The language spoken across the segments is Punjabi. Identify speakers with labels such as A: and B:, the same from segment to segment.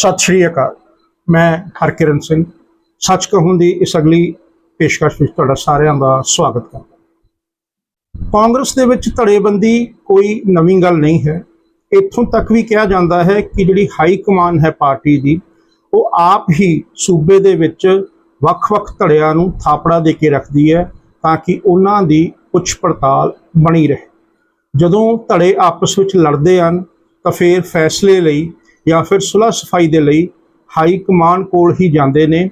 A: ਸਤਿ ਸ਼੍ਰੀ ਅਕਾਲ। ਮੈਂ ਹਰਕਿਰਨ ਸਿੰਘ। ਸੱਚ ਕਹੂੰ ਦੀ ਇਸ ਅਗਲੀ ਪੇਸ਼ਕਸ਼ ਵਿੱਚ ਤੁਹਾਡਾ ਸਾਰਿਆਂ ਦਾ ਸਵਾਗਤ ਕਰਦਾ ਕਾਂਗਰਸ ਦੇ ਵਿੱਚ ਧੜੇਬੰਦੀ ਕੋਈ ਨਵੀਂ ਗੱਲ ਨਹੀਂ ਹੈ। ਇੱਥੋਂ ਤੱਕ ਵੀ ਕਿਹਾ ਜਾਂਦਾ ਹੈ ਕਿ ਜਿਹੜੀ ਹਾਈ ਕਮਾਨ ਹੈ ਪਾਰਟੀ ਦੀ, ਉਹ ਆਪ ਹੀ ਸੂਬੇ ਦੇ ਵਿੱਚ ਵੱਖ-ਵੱਖ ਧੜਿਆਂ ਨੂੰ ਥਾਪੜਾ ਦੇ ਕੇ ਰੱਖਦੀ ਹੈ ਤਾਂ ਕਿ ਉਹਨਾਂ ਦੀ ਪੁੱਛ ਪੜਤਾਲ ਬਣੀ ਰਹੇ। ਜਦੋਂ ਧੜੇ ਆਪਸ ਵਿੱਚ ਲੜਦੇ ਹਨ, ਤਾਂ ਫਿਰ ਫੈਸਲੇ ਲਈ ਜਾਂ ਫਿਰ ਸੁਲਹ ਸਫ਼ਾਈ ਦੇ ਲਈ ਹਾਈ ਕਮਾਨ ਕੋਲ ਹੀ ਜਾਂਦੇ ਨੇ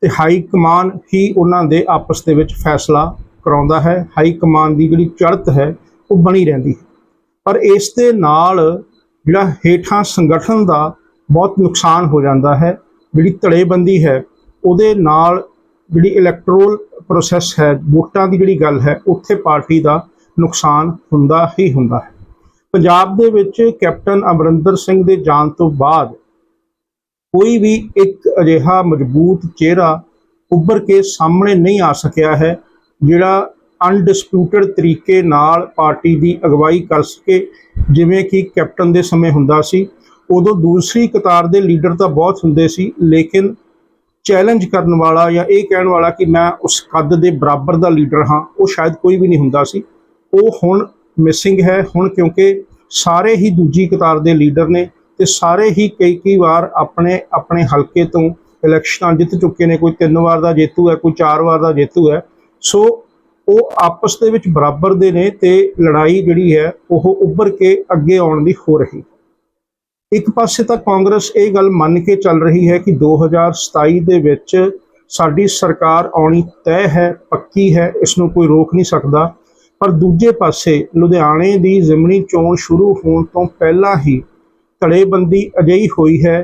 A: ਤੇ ਹਾਈ ਕਮਾਨ ਹੀ ਉਹਨਾਂ ਦੇ ਆਪਸ ਦੇ ਵਿੱਚ ਫੈਸਲਾ ਕਰਾਉਂਦਾ ਹੈ। ਹਾਈ ਕਮਾਨ ਦੀ ਜਿਹੜੀ ਚੜਤ ਹੈ, ਉਹ ਬਣੀ ਰਹਿੰਦੀ ਹੈ। ਪਰ ਇਸ ਦੇ ਨਾਲ ਜਿਹੜਾ ਹੇਠਾਂ ਸੰਗਠਨ ਦਾ ਬਹੁਤ ਨੁਕਸਾਨ ਹੋ ਜਾਂਦਾ ਹੈ, ਜਿਹੜੀ ਧੜੇਬੰਦੀ ਹੈ, ਉਹਦੇ ਨਾਲ ਜਿਹੜੀ ਇਲੈਕਟਰਲ ਪ੍ਰੋਸੈਸ ਹੈ, ਵੋਟਾਂ ਦੀ ਜਿਹੜੀ ਗੱਲ ਹੈ, ਉੱਥੇ ਪਾਰਟੀ ਦਾ ਨੁਕਸਾਨ ਹੁੰਦਾ ਹੀ ਹੁੰਦਾ ਹੈ। ਪੰਜਾਬ ਦੇ ਵਿੱਚ ਕੈਪਟਨ ਅਮਰਿੰਦਰ ਸਿੰਘ ਦੇ ਜਾਣ ਤੋਂ ਬਾਅਦ ਕੋਈ ਵੀ ਇੱਕ ਅਜਿਹਾ ਮਜ਼ਬੂਤ ਚਿਹਰਾ ਉੱਭਰ ਕੇ ਸਾਹਮਣੇ ਨਹੀਂ ਆ ਸਕਿਆ ਹੈ, ਜਿਹੜਾ ਅਨਡਿਸਪਿਊਟਡ ਤਰੀਕੇ ਨਾਲ ਪਾਰਟੀ ਦੀ ਅਗਵਾਈ ਕਰ ਸਕੇ, ਜਿਵੇਂ ਕਿ ਕੈਪਟਨ ਦੇ ਸਮੇਂ ਹੁੰਦਾ ਸੀ। ਉਦੋਂ ਦੂਸਰੀ ਕਤਾਰ ਦੇ ਲੀਡਰ ਤਾਂ ਬਹੁਤ ਹੁੰਦੇ ਸੀ, ਲੇਕਿਨ ਚੈਲੰਜ ਕਰਨ ਵਾਲਾ ਜਾਂ ਇਹ ਕਹਿਣ ਵਾਲਾ ਕਿ ਮੈਂ ਉਸ ਕੱਦ ਦੇ ਬਰਾਬਰ ਦਾ ਲੀਡਰ ਹਾਂ, ਉਹ ਸ਼ਾਇਦ ਕੋਈ ਵੀ ਨਹੀਂ ਹੁੰਦਾ ਸੀ। ਉਹ ਹੁਣ ਮਿਸਿੰਗ ਹੈ ਹੁਣ ਕਿਉਂਕਿ ਸਾਰੇ ਹੀ ਦੂਜੀ ਕਤਾਰ ਦੇ ਲੀਡਰ ਨੇ ਤੇ ਸਾਰੇ ਹੀ ਕਈ ਕਈ ਵਾਰ ਆਪਣੇ ਆਪਣੇ ਹਲਕੇ ਤੋਂ ਇਲੈਕਸ਼ਨਾਂ ਜਿੱਤ ਚੁੱਕੇ ਨੇ, ਕੋਈ ਤਿੰਨ ਵਾਰ ਦਾ ਜੇਤੂ ਹੈ, ਕੋਈ ਚਾਰ ਵਾਰ ਦਾ ਜੇਤੂ ਹੈ। ਸੋ ਉਹ ਆਪਸ ਦੇ ਵਿੱਚ ਬਰਾਬਰ ਦੇ ਨੇ ਤੇ ਲੜਾਈ ਜਿਹੜੀ ਹੈ ਉਹ ਉੱਭਰ ਕੇ ਅੱਗੇ ਆਉਣ ਦੀ ਹੋ ਰਹੀ। ਇੱਕ ਪਾਸੇ ਤਾਂ ਕਾਂਗਰਸ ਇਹ ਗੱਲ ਮੰਨ ਕੇ ਚੱਲ ਰਹੀ ਹੈ ਕਿ 2027 ਦੇ ਵਿੱਚ ਸਾਡੀ ਸਰਕਾਰ ਆਉਣੀ ਤੈਅ ਹੈ, ਪੱਕੀ ਹੈ, ਇਸ ਨੂੰ ਕੋਈ ਰੋਕ ਨਹੀਂ ਸਕਦਾ। ਪਰ ਦੂਜੇ ਪਾਸੇ ਲੁਧਿਆਣੇ ਦੀ ਜ਼ਿਮਨੀ ਚੋਣ ਸ਼ੁਰੂ ਹੋਣ ਤੋਂ ਪਹਿਲਾਂ ਹੀ ਧੜੇਬੰਦੀ ਅਜਿਹੀ ਹੋਈ ਹੈ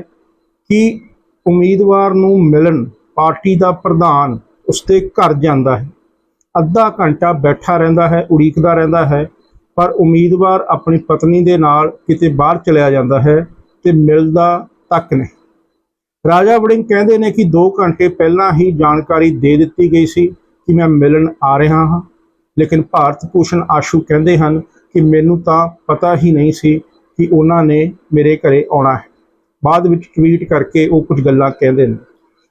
A: ਕਿ ਉਮੀਦਵਾਰ ਨੂੰ ਮਿਲਣ ਪਾਰਟੀ ਦਾ ਪ੍ਰਧਾਨ ਉਸਦੇ ਘਰ ਜਾਂਦਾ ਹੈ। ਅੱਧਾ ਘੰਟਾ ਬੈਠਾ ਰਹਿੰਦਾ ਹੈ, ਉਡੀਕਦਾ ਰਹਿੰਦਾ ਹੈ, ਪਰ ਉਮੀਦਵਾਰ ਆਪਣੀ ਪਤਨੀ ਦੇ ਨਾਲ ਕਿਤੇ ਬਾਹਰ ਚਲਿਆ ਜਾਂਦਾ ਹੈ ਤੇ ਮਿਲਦਾ ਤੱਕ ਨਹੀਂ। ਰਾਜਾ ਵੜਿੰਗ ਕਹਿੰਦੇ ਨੇ ਕਿ 2 ਘੰਟੇ ਪਹਿਲਾਂ ਹੀ ਜਾਣਕਾਰੀ ਦੇ ਦਿੱਤੀ ਗਈ ਸੀ ਕਿ ਮੈਂ ਮਿਲਣ ਆ ਰਿਹਾ ਹਾਂ। ਲੇਕਿਨ ਭਾਰਤ ਭੂਸ਼ਣ ਆਸ਼ੂ ਕਹਿੰਦੇ ਹਨ ਕਿ ਮੈਨੂੰ ਤਾਂ ਪਤਾ ਹੀ ਨਹੀਂ ਸੀ ਕਿ ਉਹਨਾਂ ਨੇ ਮੇਰੇ ਘਰੇ ਆਉਣਾ ਹੈ। ਬਾਅਦ ਵਿੱਚ ਟਵੀਟ ਕਰਕੇ ਉਹ ਕੁਝ ਗੱਲਾਂ ਕਹਿੰਦੇ ਨੇ।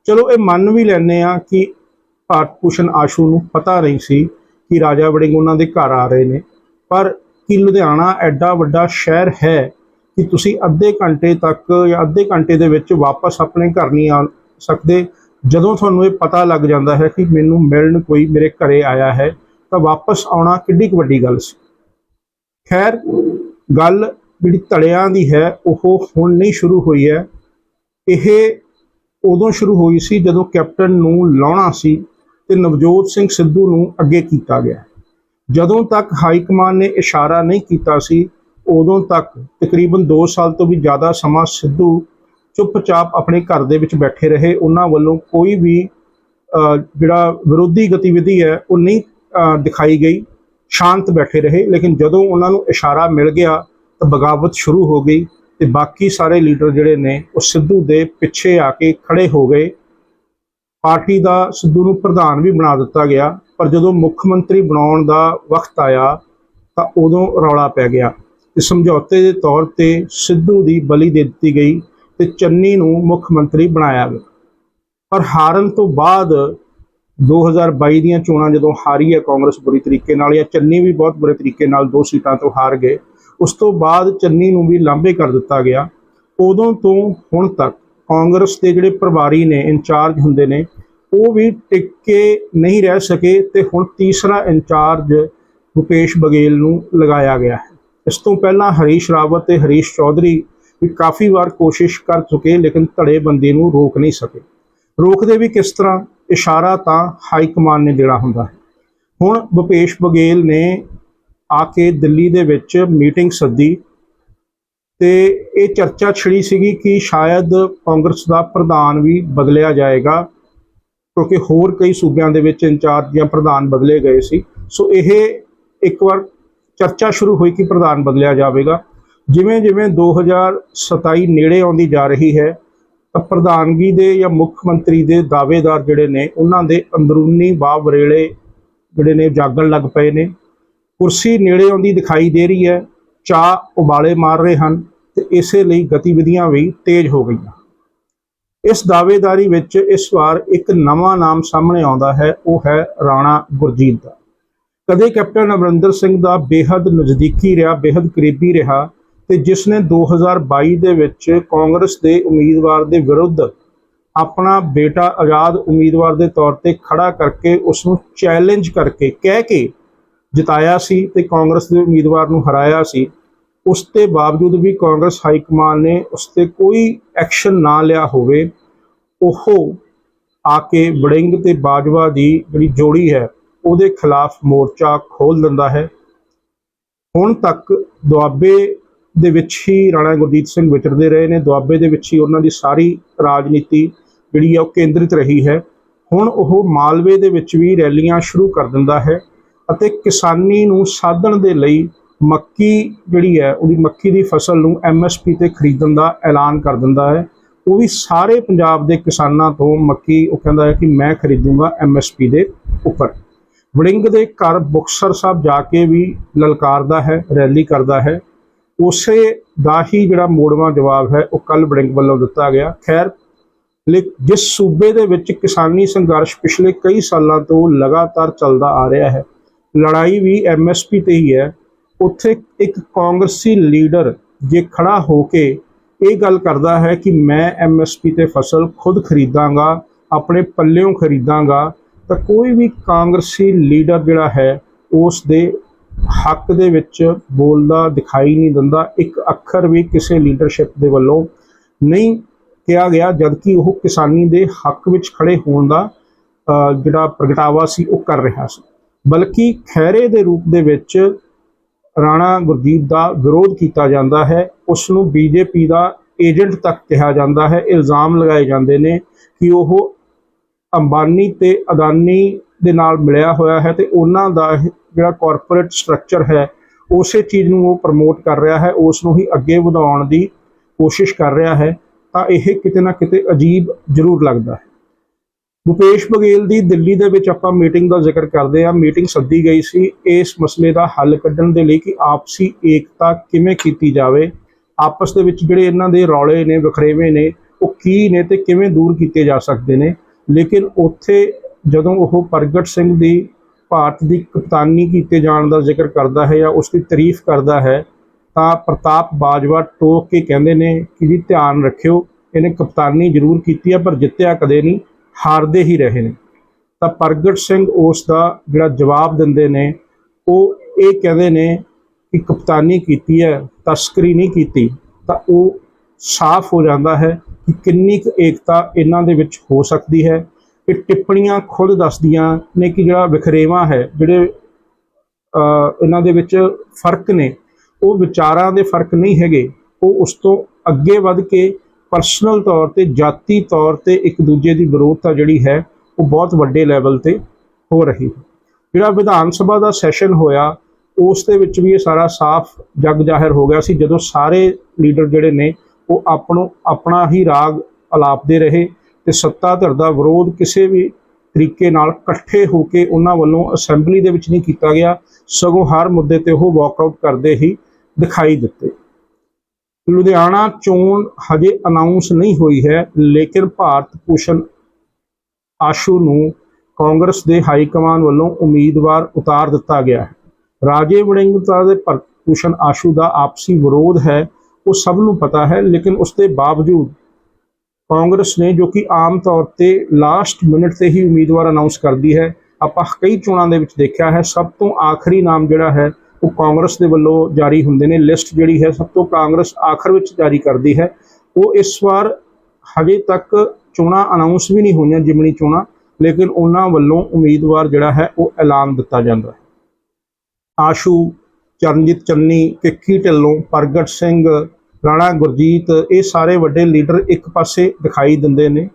A: ਚਲੋ ਇਹ ਮੰਨ ਵੀ ਲੈਂਦੇ ਆ ਕਿ ਭਾਰਤ ਭੂਸ਼ਣ ਆਸ਼ੂ ਨੂੰ ਪਤਾ ਨਹੀਂ ਸੀ ਕਿ ਰਾਜਾ ਵੜਿੰਗ ਉਹਨਾਂ ਦੇ ਘਰ ਆ ਰਹੇ ਨੇ। ਪਰ ਕਿ ਲੁਧਿਆਣਾ ਐਡਾ ਵੱਡਾ ਸ਼ਹਿਰ ਹੈ ਕਿ ਤੁਸੀਂ ਅੱਧੇ ਘੰਟੇ ਤੱਕ ਜਾਂ ਅੱਧੇ ਘੰਟੇ ਦੇ ਵਿੱਚ ਵਾਪਸ ਆਪਣੇ ਘਰ ਨਹੀਂ ਆ ਸਕਦੇ? ਜਦੋਂ ਤੁਹਾਨੂੰ ਇਹ ਪਤਾ ਲੱਗ ਜਾਂਦਾ ਹੈ ਕਿ ਮੈਨੂੰ ਮਿਲਣ ਕੋਈ ਮੇਰੇ ਘਰੇ ਆਇਆ ਹੈ ਤਾਂ ਵਾਪਸ ਆਉਣਾ ਕਿੱਡੀ ਕੁ ਵੱਡੀ ਗੱਲ ਸੀ। ਖੈਰ, ਗੱਲ ਜਿਹੜੀ ਧੜਿਆਂ ਦੀ ਹੈ, ਉਹ ਹੁਣ ਨਹੀਂ ਸ਼ੁਰੂ ਹੋਈ ਹੈ। ਇਹ ਉਦੋਂ ਸ਼ੁਰੂ ਹੋਈ ਸੀ ਜਦੋਂ ਕੈਪਟਨ ਨੂੰ ਲਾਉਣਾ ਸੀ ਤੇ ਨਵਜੋਤ ਸਿੰਘ ਸਿੱਧੂ ਨੂੰ ਅੱਗੇ ਕੀਤਾ ਗਿਆ। ਜਦੋਂ ਤੱਕ ਹਾਈ ਕਮਾਨ ਨੇ ਇਸ਼ਾਰਾ ਨਹੀਂ ਕੀਤਾ ਸੀ, ਉਦੋਂ ਤੱਕ ਤਕਰੀਬਨ 2 ਸਾਲ ਤੋਂ ਵੀ ਜ਼ਿਆਦਾ ਸਮਾਂ ਸਿੱਧੂ ਚੁੱਪਚਾਪ ਆਪਣੇ ਘਰ ਦੇ ਵਿੱਚ ਬੈਠੇ ਰਹੇ। ਉਹਨਾਂ ਵੱਲੋਂ ਕੋਈ ਵੀ ਜਿਹੜਾ ਵਿਰੋਧੀ ਗਤੀਵਿਧੀ ਹੈ, ਉਹ ਨਹੀਂ ਦਿਖਾਈ ਗਈ, ਸ਼ਾਂਤ ਬੈਠੇ ਰਹੇ, ਲੇਕਿਨ ਜਦੋਂ ਉਹਨਾਂ ਨੂੰ ਇਸ਼ਾਰਾ ਮਿਲ ਗਿਆ ਤਾਂ ਬਗਾਵਤ ਸ਼ੁਰੂ ਹੋ ਗਈ ਤੇ ਬਾਕੀ ਸਾਰੇ ਲੀਡਰ ਜਿਹੜੇ ਨੇ, ਉਹ ਸਿੱਧੂ ਦੇ ਪਿੱਛੇ ਆ ਕੇ ਖੜੇ ਹੋ ਗਏ। ਪਾਰਟੀ ਦਾ ਸਿੱਧੂ ਨੂੰ ਪ੍ਰਧਾਨ ਵੀ ਬਣਾ ਦਿੱਤਾ ਗਿਆ, ਪਰ ਜਦੋਂ ਮੁੱਖ ਮੰਤਰੀ ਬਣਾਉਣ ਦਾ ਵਕਤ ਆਇਆ ਤਾਂ ਉਦੋਂ ਰੌਲਾ ਪੈ ਗਿਆ। ਤੇ ਸਮਝੌਤੇ ਦੇ ਤੌਰ ਤੇ ਸਿੱਧੂ ਦੀ ਬਲੀ ਦੇ ਦਿੱਤੀ ਗਈ ਤੇ ਚੰਨੀ ਨੂੰ ਮੁੱਖ ਮੰਤਰੀ ਬਣਾਇਆ ਗਿਆ। ਪਰ ਹਾਰਨ ਤੋਂ ਬਾਅਦ 2022 ਦੀਆਂ ਚੋਣਾਂ ਜਦੋਂ ਹਾਰੀ ਹੈ ਕਾਂਗਰਸ ਬੁਰੀ ਤਰੀਕੇ ਨਾਲ ਜਾਂ ਚੰਨੀ ਵੀ ਬਹੁਤ ਬੁਰੇ ਤਰੀਕੇ ਨਾਲ ਦੋ ਸੀਟਾਂ ਤੋਂ ਹਾਰ ਗਏ, ਉਸ ਤੋਂ ਬਾਅਦ ਚੰਨੀ ਨੂੰ ਵੀ ਲਾਂਭੇ ਕਰ ਦਿੱਤਾ ਗਿਆ। ਉਦੋਂ ਤੋਂ ਹੁਣ ਤੱਕ ਕਾਂਗਰਸ ਦੇ ਜਿਹੜੇ ਪ੍ਰਭਾਰੀ ਨੇ, ਇੰਚਾਰਜ ਹੁੰਦੇ ਨੇ, ਉਹ ਵੀ ਟਿਕ ਕੇ ਨਹੀਂ ਰਹਿ ਸਕੇ ਤੇ ਹੁਣ ਤੀਸਰਾ ਇੰਚਾਰਜ ਭੁਪੇਸ਼ ਬਗੇਲ ਨੂੰ ਲਗਾਇਆ ਗਿਆ ਹੈ। ਇਸ ਤੋਂ ਪਹਿਲਾਂ ਹਰੀਸ਼ ਰਾਵਤ ਤੇ ਹਰੀਸ਼ ਚੌਧਰੀ ਵੀ ਕਾਫੀ ਵਾਰ ਕੋਸ਼ਿਸ਼ ਕਰ ਚੁੱਕੇ, ਲੇਕਿਨ ਧੜੇਬੰਦੀ ਨੂੰ ਰੋਕ ਨਹੀਂ ਸਕੇ। ਰੋਕਦੇ ਵੀ ਕਿਸ ਤਰ੍ਹਾਂ? ਇਸ਼ਾਰਾ ਤਾਂ ਹਾਈ ਕਮਾਨ ਨੇ ਦੇਣਾ ਹੁੰਦਾ। ਹੈ ਹੁਣ ਭੁਪੇਸ਼ ਬਗੇਲ ਨੇ ਆ ਕੇ ਦਿੱਲੀ ਦੇ ਵਿੱਚ ਮੀਟਿੰਗ ਸੱਦੀ ਤੇ ਇਹ ਚਰਚਾ ਛਿੜੀ ਸੀਗੀ ਕਿ ਸ਼ਾਇਦ ਕਾਂਗਰਸ ਦਾ ਪ੍ਰਧਾਨ ਵੀ ਬਦਲਿਆ ਜਾਏਗਾ, ਕਿਉਂਕਿ ਹੋਰ ਕਈ ਸੂਬਿਆਂ ਦੇ ਵਿੱਚ ਇੰਚਾਰਜ ਜਾਂ ਪ੍ਰਧਾਨ ਬਦਲੇ ਗਏ ਸੀ। ਸੋ ਇਹ ਇੱਕ ਵਾਰ ਚਰਚਾ ਸ਼ੁਰੂ ਹੋਈ ਕਿ ਪ੍ਰਧਾਨ ਬਦਲਿਆ ਜਾਵੇਗਾ। ਜਿਵੇਂ ਜਿਵੇਂ 2027 ਨੇੜੇ ਆਉਂਦੀ ਜਾ ਰਹੀ ਹੈ ਪ੍ਰਧਾਨਗੀ ਦੇ ਜਾਂ ਮੁੱਖ ਮੰਤਰੀ ਦੇ ਦਾਅਵੇਦਾਰ ਜਿਹੜੇ ਨੇ, ਉਹਨਾਂ ਦੇ ਅੰਦਰੂਨੀ ਬਾਵਰੇਲੇ ਜਿਹੜੇ ਨੇ ਜਾਗਣ ਲੱਗ ਪਏ ਨੇ। ਕੁਰਸੀ ਨੇੜੇ ਆਉਂਦੀ ਦਿਖਾਈ ਦੇ ਰਹੀ ਹੈ। ਚਾਹ ਉਬਾਲੇ ਮਾਰ ਰਹੇ ਹਨ ਤੇ ਇਸੇ ਲਈ ਗਤੀਵਿਧੀਆਂ ਵੀ ਤੇਜ਼ ਹੋ ਗਈਆਂ। ਇਸ ਦਾਅਵੇਦਾਰੀ ਵਿੱਚ ਇਸ ਵਾਰ ਇੱਕ ਨਵਾਂ ਨਾਮ ਸਾਹਮਣੇ ਆਉਂਦਾ ਹੈ। ਉਹ ਹੈ ਰਾਣਾ ਗੁਰਜੀਤ ਦਾ। ਕਦੇ ਕੈਪਟਨ ਅਮਰਿੰਦਰ ਸਿੰਘ ਦਾ ਬੇਹੱਦ ਨਜ਼ਦੀਕੀ ਰਿਹਾ, ਬੇਹੱਦ ਕਰੀਬੀ ਰਿਹਾ। ਤੇ ਜਿਸ ਨੇ 2022 ਦੇ ਵਿੱਚ ਕਾਂਗਰਸ ਦੇ ਉਮੀਦਵਾਰ ਦੇ ਵਿਰੁੱਧ ਆਪਣਾ ਬੇਟਾ ਆਜ਼ਾਦ ਉਮੀਦਵਾਰ ਦੇ ਤੌਰ ਤੇ ਖੜਾ ਕਰਕੇ ਉਸ ਨੂੰ ਚੈਲੰਜ ਕਰਕੇ ਕਹਿ ਕੇ ਜਿਤਾਇਆ ਸੀ ਤੇ ਕਾਂਗਰਸ ਦੇ ਉਮੀਦਵਾਰ ਨੂੰ ਹਰਾਇਆ ਸੀ, ਉਸ ਦੇ ਬਾਵਜੂਦ ਵੀ ਕਾਂਗਰਸ ਹਾਈ ਕਮਾਨ ਨੇ ਉਸ ਤੇ ਕੋਈ ਐਕਸ਼ਨ ਨਾ ਲਿਆ ਹੋਵੇ, ਉਹ ਆ ਕੇ ਵੜਿੰਗ ਤੇ ਬਾਜਵਾ ਦੀ ਜਿਹੜੀ ਜੋੜੀ ਹੈ, ਉਹਦੇ ਖਿਲਾਫ ਮੋਰਚਾ ਖੋਲ ਦਿੰਦਾ ਹੈ। ਹੁਣ ਤੱਕ ਦੁਆਬੇ ਦੇ ਵਿੱਚ ਹੀ ਰਾਣਾ ਗੁਰਜੀਤ ਸਿੰਘ ਵਿਚਰਦੇ ਰਹੇ ਨੇ। ਦੁਆਬੇ ਦੇ ਵਿੱਚ ਹੀ ਉਹਨਾਂ ਦੀ ਸਾਰੀ ਰਾਜਨੀਤੀ ਜਿਹੜੀ ਹੈ ਉਹ ਕੇਂਦਰਿਤ ਰਹੀ ਹੈ। ਹੁਣ ਉਹ ਮਾਲਵੇ ਦੇ ਵਿੱਚ ਵੀ ਰੈਲੀਆਂ ਸ਼ੁਰੂ ਕਰ ਦਿੰਦਾ ਹੈ ਅਤੇ ਕਿਸਾਨੀ ਨੂੰ ਸਾਧਣ ਦੇ ਲਈ ਮੱਕੀ ਜਿਹੜੀ ਹੈ, ਉਹਦੀ ਮੱਕੀ ਦੀ ਫਸਲ ਨੂੰ ਐਮਐਸਪੀ ਤੇ ਖਰੀਦਣ ਦਾ ਐਲਾਨ ਕਰ ਦਿੰਦਾ ਹੈ। ਉਹ ਵੀ ਸਾਰੇ ਪੰਜਾਬ ਦੇ ਕਿਸਾਨਾਂ ਤੋਂ ਮੱਕੀ, ਉਹ ਕਹਿੰਦਾ ਹੈ ਕਿ ਮੈਂ ਖਰੀਦੂੰਗਾ ਐਮਐਸਪੀ ਦੇ ਉੱਪਰ। ਵੜਿੰਗ ਦੇ ਘਰ ਬੁਕਸਰ ਸਾਹਿਬ ਜਾ ਕੇ ਵੀ ਲਲਕਾਰਦਾ ਹੈ, ਰੈਲੀ ਕਰਦਾ ਹੈ। ਉਸੇ ਦਾ ਹੀ ਜਿਹੜਾ ਮੋੜਵਾਂ ਜਵਾਬ ਹੈ, ਉਹ ਕੱਲ ਬੜਿੰਗ ਵੱਲੋਂ ਦਿੱਤਾ ਗਿਆ। ਖੈਰ, ਲੇ- ਜਿਸ ਸੂਬੇ ਦੇ ਵਿੱਚ ਕਿਸਾਨੀ ਸੰਘਰਸ਼ ਪਿਛਲੇ ਕਈ ਸਾਲਾਂ ਤੋਂ ਲਗਾਤਾਰ ਚੱਲਦਾ ਆ ਰਿਹਾ ਹੈ, ਲੜਾਈ ਵੀ ਐਮਐਸਪੀ ਤੇ ਹੀ ਹੈ, ਉੱਥੇ ਇੱਕ ਕਾਂਗਰਸੀ ਲੀਡਰ ਜੇ ਖੜਾ ਹੋ ਕੇ ਇਹ ਗੱਲ ਕਰਦਾ ਹੈ ਕਿ ਮੈਂ ਐਮਐਸਪੀ ਤੇ ਫਸਲ ਖੁਦ ਖਰੀਦਾਂਗਾ, ਆਪਣੇ ਪੱਲਿਓਂ ਖਰੀਦਾਂਗਾ, ਤਾਂ ਕੋਈ ਵੀ ਕਾਂਗਰਸੀ ਲੀਡਰ ਜਿਹੜਾ ਹੈ, ਉਸ ਦੇ ਹੱਕ ਦੇ ਵਿੱਚ ਬੋਲਦਾ ਦਿਖਾਈ ਨਹੀਂ ਦਿੰਦਾ ਇੱਕ ਅੱਖਰ ਵੀ ਕਿਸੇ ਲੀਡਰਸ਼ਿਪ ਦੇ ਵੱਲੋਂ ਨਹੀਂ ਕਿਹਾ ਗਿਆ ਜਦਕਿ ਉਹ ਕਿਸਾਨੀ ਦੇ ਹੱਕ ਵਿੱਚ ਖੜੇ ਹੋਣ ਦਾ ਅ, ਜਿਹੜਾ ਪ੍ਰਗਟਾਵਾ ਸੀ ਉਹ ਕਰ ਰਿਹਾ ਸੀ। ਬਲਕਿ ਖੈਰੇ ਦੇ ਰੂਪ ਦੇ ਵਿੱਚ ਰਾਣਾ ਗੁਰਦੀਪ ਦਾ ਵਿਰੋਧ ਕੀਤਾ ਜਾਂਦਾ ਹੈ ਉਸ ਨੂੰ ਬੀਜੇਪੀ ਦਾ ਏਜੰਟ ਤੱਕ ਕਿਹਾ ਜਾਂਦਾ ਹੈ। ਇਲਜ਼ਾਮ ਲਗਾਏ ਜਾਂਦੇ ਨੇ ਕਿ ਉਹ ਅੰਬਾਨੀ ਤੇ ਅਦਾਨੀ ਦੇ ਨਾਲ ਮਿਲਿਆ ਹੋਇਆ ਹੈ ਤੇ ਉਹਨਾਂ ਦਾ ਜਿਹੜਾ ਕਾਰਪੋਰੇਟ ਸਟਰਕਚਰ ਹੈ, ਉਸੇ ਚੀਜ਼ ਨੂੰ ਉਹ ਪ੍ਰਮੋਟ ਕਰ ਰਿਹਾ ਹੈ ਉਸ ਨੂੰ ਹੀ ਅੱਗੇ ਵਧਾਉਣ ਦੀ ਕੋਸ਼ਿਸ਼ ਕਰ ਰਿਹਾ ਹੈ, ਤਾਂ ਇਹ ਕਿਤੇ ਨਾ ਕਿਤੇ ਅਜੀਬ ਜ਼ਰੂਰ ਲੱਗਦਾ ਹੈ। ਭੁਪੇਸ਼ ਬਘੇਲ ਦੀ ਦਿੱਲੀ ਦੇ ਵਿੱਚ ਆਪਾਂ ਮੀਟਿੰਗ ਦਾ ਜ਼ਿਕਰ ਕਰਦੇ ਆ ਮੀਟਿੰਗ ਸੱਦੀ ਗਈ ਸੀ। ਇਸ ਮਸਲੇ ਦਾ ਹੱਲ ਕੱਢਣ ਦੇ ਲਈ ਕਿ ਆਪਸੀ ਏਕਤਾ ਕਿਵੇਂ ਕੀਤੀ ਜਾਵੇ, ਆਪਸ ਦੇ ਵਿੱਚ ਜਿਹੜੇ ਇਹਨਾਂ ਦੇ ਰੌਲੇ ਨੇ, ਵਖਰੇਵੇਂ ਨੇ, ਉਹ ਕੀ ਨੇ ਤੇ ਕਿਵੇਂ ਦੂਰ ਕੀਤੇ ਜਾ ਸਕਦੇ ਨੇ। ਲੇਕਿਨ ਉੱਥੇ ਜਦੋਂ ਉਹ ਪ੍ਰਗਟ ਸਿੰਘ ਦੀ ਭਾਰਤ ਦੀ ਕਪਤਾਨੀ ਕੀਤੇ ਜਾਣ ਦਾ ਜ਼ਿਕਰ ਕਰਦਾ ਹੈ ਜਾਂ ਉਸ ਦੀ ਤਾਰੀਫ ਕਰਦਾ ਹੈ, ਤਾਂ ਪ੍ਰਤਾਪ ਬਾਜਵਾ ਟੋਕ ਕੇ ਕਹਿੰਦੇ ਨੇ ਕਿ ਜੀ ਧਿਆਨ ਰੱਖਿਓ, ਇਹਨੇ ਕਪਤਾਨੀ ਜ਼ਰੂਰ ਕੀਤੀ ਹੈ, ਪਰ ਜਿੱਤਿਆ ਕਦੇ ਨਹੀਂ, ਹਾਰਦੇ ਹੀ ਰਹੇ ਨੇ। ਤਾਂ ਪ੍ਰਗਟ ਸਿੰਘ ਉਸ ਦਾ ਜਿਹੜਾ ਜਵਾਬ ਦਿੰਦੇ ਨੇ, ਉਹ ਇਹ ਕਹਿੰਦੇ ਨੇ ਕਿ ਕਪਤਾਨੀ ਕੀਤੀ ਹੈ, ਤਸਕਰੀ ਨਹੀਂ ਕੀਤੀ, ਤਾਂ ਉਹ ਸਾਫ਼ ਹੋ ਜਾਂਦਾ ਹੈ ਕਿ ਕਿੰਨੀ ਕੁ ਏਕਤਾ ਇਹਨਾਂ ਦੇ ਵਿੱਚ ਹੋ ਸਕਦੀ ਹੈ। ਇਹ ਟਿੱਪਣੀਆਂ ਖੁਦ ਦੱਸਦੀਆਂ ਨੇ ਕਿ ਜਿਹੜਾ ਵਿਖਰੇਵਾ ਹੈ, ਜਿਹੜੇ ਇਹਨਾਂ ਦੇ ਵਿੱਚ ਫ਼ਰਕ ਨੇ, ਉਹ ਵਿਚਾਰਾਂ ਦੇ ਫ਼ਰਕ ਨਹੀਂ ਹੈਗੇ। ਉਹ ਉਸ ਤੋਂ ਅੱਗੇ ਵੱਧ ਕੇ ਪਰਸਨਲ ਤੌਰ ਤੇ, ਜਾਤੀ ਤੌਰ ਤੇ ਇੱਕ ਦੂਜੇ ਦੀ ਵਿਰੋਧਤਾ ਜਿਹੜੀ ਹੈ, ਉਹ ਬਹੁਤ ਵੱਡੇ ਲੈਵਲ ਤੇ ਹੋ ਰਹੀ ਹੈ। ਜਿਹੜਾ ਵਿਧਾਨ ਸਭਾ ਦਾ ਸੈਸ਼ਨ ਹੋਇਆ, ਉਸ ਦੇ ਵਿੱਚ ਵੀ ਇਹ ਸਾਰਾ ਸਾਫ਼ ਜਗ ਜ਼ਾਹਿਰ ਹੋ ਗਿਆ ਸੀ। ਜਦੋਂ ਸਾਰੇ ਲੀਡਰ ਜਿਹੜੇ ਨੇ, ਉਹ ਆਪਣੋ, ਆਪਣਾ ਹੀ ਰਾਗ ਅਲਾਪਦੇ ਰਹੇ ਤੇ ਸੱਤਾ ਧਿਰ ਦਾ ਵਿਰੋਧ ਕਿਸੇ ਵੀ ਤਰੀਕੇ ਨਾਲ ਇਕੱਠੇ ਹੋ ਕੇ ਉਹਨਾਂ ਵੱਲੋਂ ਅਸੈਂਬਲੀ ਦੇ ਵਿੱਚ ਨਹੀਂ ਕੀਤਾ ਗਿਆ। ਸਗੋਂ ਹਰ ਮੁੱਦੇ ਤੇ ਉਹ ਵਾਕਆਊਟ ਕਰਦੇ ਹੀ ਦਿਖਾਈ ਦਿੱਤੇ। ਲੁਧਿਆਣਾ ਚੋਣ ਹਜੇ ਅਨਾਉਂਸ ਨਹੀਂ ਹੋਈ ਹੈ, ਲੇਕਿਨ ਭਾਰਤ ਭੂਸ਼ਣ ਆਸ਼ੂ ਨੂੰ ਕਾਂਗਰਸ ਦੇ ਹਾਈ ਕਮਾਨ ਵੱਲੋਂ ਉਮੀਦਵਾਰ ਉਤਾਰ ਦਿੱਤਾ ਗਿਆ ਹੈ। ਰਾਜੇ ਵੜਿੰਗਤਾ ਦੇ ਭਰਤ ਭੂਸ਼ਣ ਆਸ਼ੂ ਦਾ ਆਪਸੀ ਵਿਰੋਧ ਹੈ, ਉਹ ਸਭ ਨੂੰ ਪਤਾ ਹੈ, ਲੇਕਿਨ ਉਸ ਦੇ ਬਾਵਜੂਦ ਕਾਂਗਰਸ ਨੇ ਜੋ ਕਿ ਆਮ ਤੌਰ ਤੇ ਲਾਸਟ ਮਿੰਟ ਤੇ ਹੀ ਉਮੀਦਵਾਰ ਅਨਾਉਂਸ ਕਰਦੀ ਹੈ, ਆਪਾਂ ਕਈ ਚੋਣਾਂ ਦੇ ਵਿੱਚ ਦੇਖਿਆ ਹੈ, ਸਭ ਤੋਂ ਆਖਰੀ ਨਾਮ ਜਿਹੜਾ ਹੈ, ਉਹ ਕਾਂਗਰਸ ਦੇ ਵੱਲੋਂ ਜਾਰੀ ਹੁੰਦੇ ਨੇ। ਲਿਸਟ ਜਿਹੜੀ ਹੈ, ਸਭ ਤੋਂ ਕਾਂਗਰਸ ਆਖਰ ਵਿੱਚ ਜਾਰੀ ਕਰਦੀ ਹੈ। ਉਹ ਇਸ ਵਾਰ ਹਜੇ ਤੱਕ ਚੋਣਾਂ ਅਨਾਉਂਸ ਵੀ ਨਹੀਂ ਹੋਈਆਂ, ਜਿਮਣੀ ਚੋਣਾਂ, ਲੇਕਿਨ ਉਹਨਾਂ ਵੱਲੋਂ ਉਮੀਦਵਾਰ ਜਿਹੜਾ ਹੈ, ਉਹ ਐਲਾਨ ਦਿੱਤਾ ਜਾਂਦਾ ਹੈ। ਆਸ਼ੂ, ਚਰਨਜੀਤ ਚੰਨੀ, ਕਿੱਕੀ ਢਿੱਲੋਂ, ਪ੍ਰਗਟ ਸਿੰਘ ਰਾਣਾ ਗੁਰਜੀਤ ਇਹ ਸਾਰੇ ਵੱਡੇ ਲੀਡਰ ਇੱਕ ਪਾਸੇ ਦਿਖਾਈ ਦਿੰਦੇ ਨੇ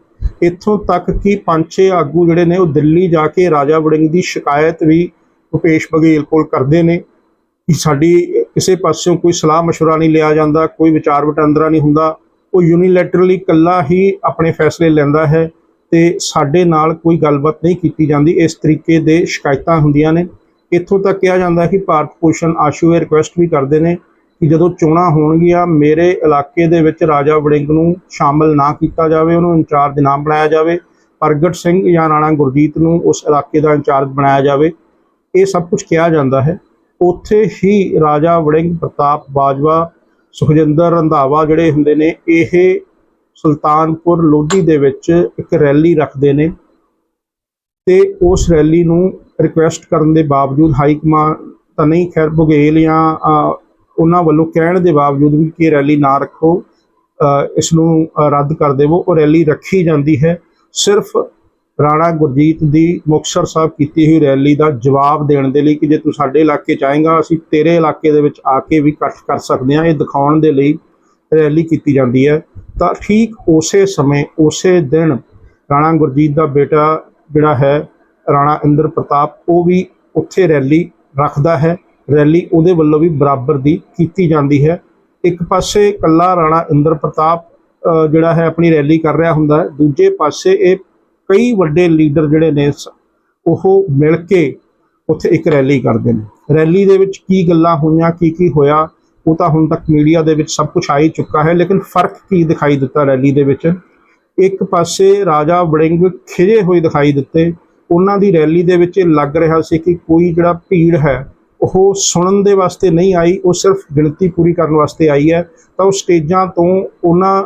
A: ਇੱਥੋਂ ਤੱਕ ਕਿ ਪੰਜ ਛੇ ਆਗੂ ਜਿਹੜੇ ਨੇ ਉਹ ਦਿੱਲੀ ਜਾ ਕੇ ਰਾਜਾ ਵੜਿੰਗ ਦੀ ਸ਼ਿਕਾਇਤ ਵੀ ਭੁਪੇਸ਼ ਬਘੇਲ ਕੋਲ ਕਰਦੇ ਨੇ ਕਿ ਸਾਡੀ ਕਿਸੇ ਪਾਸਿਓਂ ਕੋਈ ਸਲਾਹ مشورہ ਨਹੀਂ ਲਿਆ ਜਾਂਦਾ ਕੋਈ ਵਿਚਾਰ ਵਟਾਂਦਰਾ ਨਹੀਂ ਹੁੰਦਾ ਉਹ ਯੂਨੀਲੈਟਰਲੀ ਇਕੱਲਾ ਹੀ ਆਪਣੇ ਫੈਸਲੇ ਲੈਂਦਾ ਹੈ ਤੇ ਸਾਡੇ ਨਾਲ ਕੋਈ ਗੱਲਬਾਤ ਨਹੀਂ ਕੀਤੀ ਜਾਂਦੀ ਇਸ ਤਰੀਕੇ ਦੇ ਸ਼ਿਕਾਇਤਾਂ ਹੁੰਦੀਆਂ ਨੇ ਇੱਥੋਂ ਤੱਕ ਕਿਹਾ ਜਾਂਦਾ ਕਿ ਭਾਰਤ ਭੂਸ਼ਣ ਆਸ਼ੂ ਇਹ ਰਿਕੁਐਸਟ ਵੀ ਕਰਦੇ ਨੇ ਕਿ ਜਦੋਂ ਚੋਣਾਂ ਹੋਣਗੀਆਂ, ਮੇਰੇ ਇਲਾਕੇ ਦੇ ਵਿੱਚ ਰਾਜਾ ਵੜਿੰਗ ਨੂੰ ਸ਼ਾਮਲ ਨਾ ਕੀਤਾ ਜਾਵੇ, ਉਹਨੂੰ ਇੰਚਾਰਜ ਨਾ ਬਣਾਇਆ ਜਾਵੇ, ਪ੍ਰਗਟ ਸਿੰਘ ਜਾਂ ਰਾਣਾ ਗੁਰਜੀਤ ਨੂੰ ਉਸ ਇਲਾਕੇ ਦਾ ਇੰਚਾਰਜ ਬਣਾਇਆ ਜਾਵੇ, ਇਹ ਸਭ ਕੁਝ ਕਿਹਾ ਜਾਂਦਾ ਹੈ। ਉੱਥੇ ਹੀ ਰਾਜਾ ਵੜਿੰਗ, ਪ੍ਰਤਾਪ ਬਾਜਵਾ, ਸੁਖਜਿੰਦਰ ਰੰਧਾਵਾ ਜਿਹੜੇ ਹੁੰਦੇ ਨੇ, ਇਹ ਸੁਲਤਾਨਪੁਰ ਲੋਧੀ ਦੇ ਵਿੱਚ ਇੱਕ ਰੈਲੀ ਰੱਖਦੇ ਨੇ ਤੇ ਉਸ ਰੈਲੀ ਨੂੰ ਰਿਕੁਐਸਟ ਕਰਨ ਦੇ ਬਾਵਜੂਦ ਹਾਈ ਕਮਾਂਡ ਤਾਂ ਨਹੀਂ, ਖੈਰ ਬੁਗੇਲ ਜਾਂ ਉਹਨਾਂ ਵੱਲੋਂ ਕਹਿਣ ਦੇ ਬਾਵਜੂਦ ਵੀ ਕਿ ਇਹ ਰੈਲੀ ਨਾ ਰੱਖੋ ਇਸ ਨੂੰ ਰੱਦ ਕਰ ਦੇਵੋ। ਉਹ ਰੈਲੀ ਰੱਖੀ ਜਾਂਦੀ ਹੈ। ਸਿਰਫ ਰਾਣਾ ਗੁਰਜੀਤ ਦੀ ਮੁਕਤਸਰ ਸਾਹਿਬ ਕੀਤੀ ਹੋਈ ਰੈਲੀ ਦਾ ਜਵਾਬ ਦੇਣ ਦੇ ਲਈ ਕਿ ਜੇ ਤੂੰ ਸਾਡੇ ਇਲਾਕੇ ਚ ਆਏਗਾ, ਅਸੀਂ ਤੇਰੇ ਇਲਾਕੇ ਦੇ ਵਿੱਚ ਆ ਕੇ ਵੀ ਇਕੱਠ ਕਰ ਸਕਦੇ ਹਾਂ। ਇਹ ਦਿਖਾਉਣ ਦੇ ਲਈ ਰੈਲੀ ਕੀਤੀ ਜਾਂਦੀ ਹੈ। ਤਾਂ ਠੀਕ ਉਸੇ ਸਮੇਂ, ਉਸੇ ਦਿਨ ਰਾਣਾ ਗੁਰਜੀਤ ਦਾ ਬੇਟਾ ਜਿਹੜਾ ਹੈ, ਰਾਣਾ ਇੰਦਰ ਪ੍ਰਤਾਪ, ਉਹ ਵੀ ਉੱਥੇ ਰੈਲੀ ਰੱਖਦਾ ਹੈ। ਰੈਲੀ ਉਹਦੇ ਵੱਲੋਂ ਵੀ ਬਰਾਬਰ ਦੀ ਕੀਤੀ ਜਾਂਦੀ ਹੈ। ਇੱਕ ਪਾਸੇ ਕੱਲਾ ਰਾਣਾ ਇੰਦਰ ਪ੍ਰਤਾਪ ਜਿਹੜਾ ਹੈ ਆਪਣੀ ਰੈਲੀ ਕਰ ਰਿਹਾ ਹੁੰਦਾ ਦੂਜੇ ਪਾਸੇ ਇਹ ਕਈ ਵੱਡੇ ਲੀਡਰ ਜਿਹੜੇ ਨੇ ਸ- ਉਹ ਮਿਲ ਕੇ ਉੱਥੇ ਇੱਕ ਰੈਲੀ ਕਰਦੇ ਨੇ। ਰੈਲੀ ਦੇ ਵਿੱਚ ਕੀ ਗੱਲਾਂ ਹੋਈਆਂ, ਕੀ ਕੀ ਹੋਇਆ, ਉਹ ਤਾਂ ਹੁਣ ਤੱਕ ਮੀਡੀਆ ਦੇ ਵਿੱਚ ਸਭ ਕੁਝ ਆ ਹੀ ਚੁੱਕਾ ਹੈ, ਲੇਕਿਨ ਫ਼ਰਕ ਕੀ ਦਿਖਾਈ ਦਿੱਤਾ ਰੈਲੀ ਦੇ ਵਿੱਚ? ਇੱਕ ਪਾਸੇ ਰਾਜਾ ਵੜਿੰਗ ਖਿਜੇ ਹੋਏ ਦਿਖਾਈ ਦਿੱਤੇ। ਉਹਨਾਂ ਦੀ ਰੈਲੀ ਦੇ ਵਿੱਚ ਇਹ ਲੱਗ ਰਿਹਾ ਸੀ ਕਿ ਕੋਈ ਜਿਹੜਾ ਭੀੜ ਹੈ ਉਹ ਸੁਣਨ ਦੇ ਵਾਸਤੇ ਨਹੀਂ ਆਈ, ਉਹ ਸਿਰਫ ਗਿਣਤੀ ਪੂਰੀ ਕਰਨ ਵਾਸਤੇ ਆਈ ਹੈ। ਤਾਂ ਉਹ ਸਟੇਜਾਂ ਤੋਂ ਉਹਨਾਂ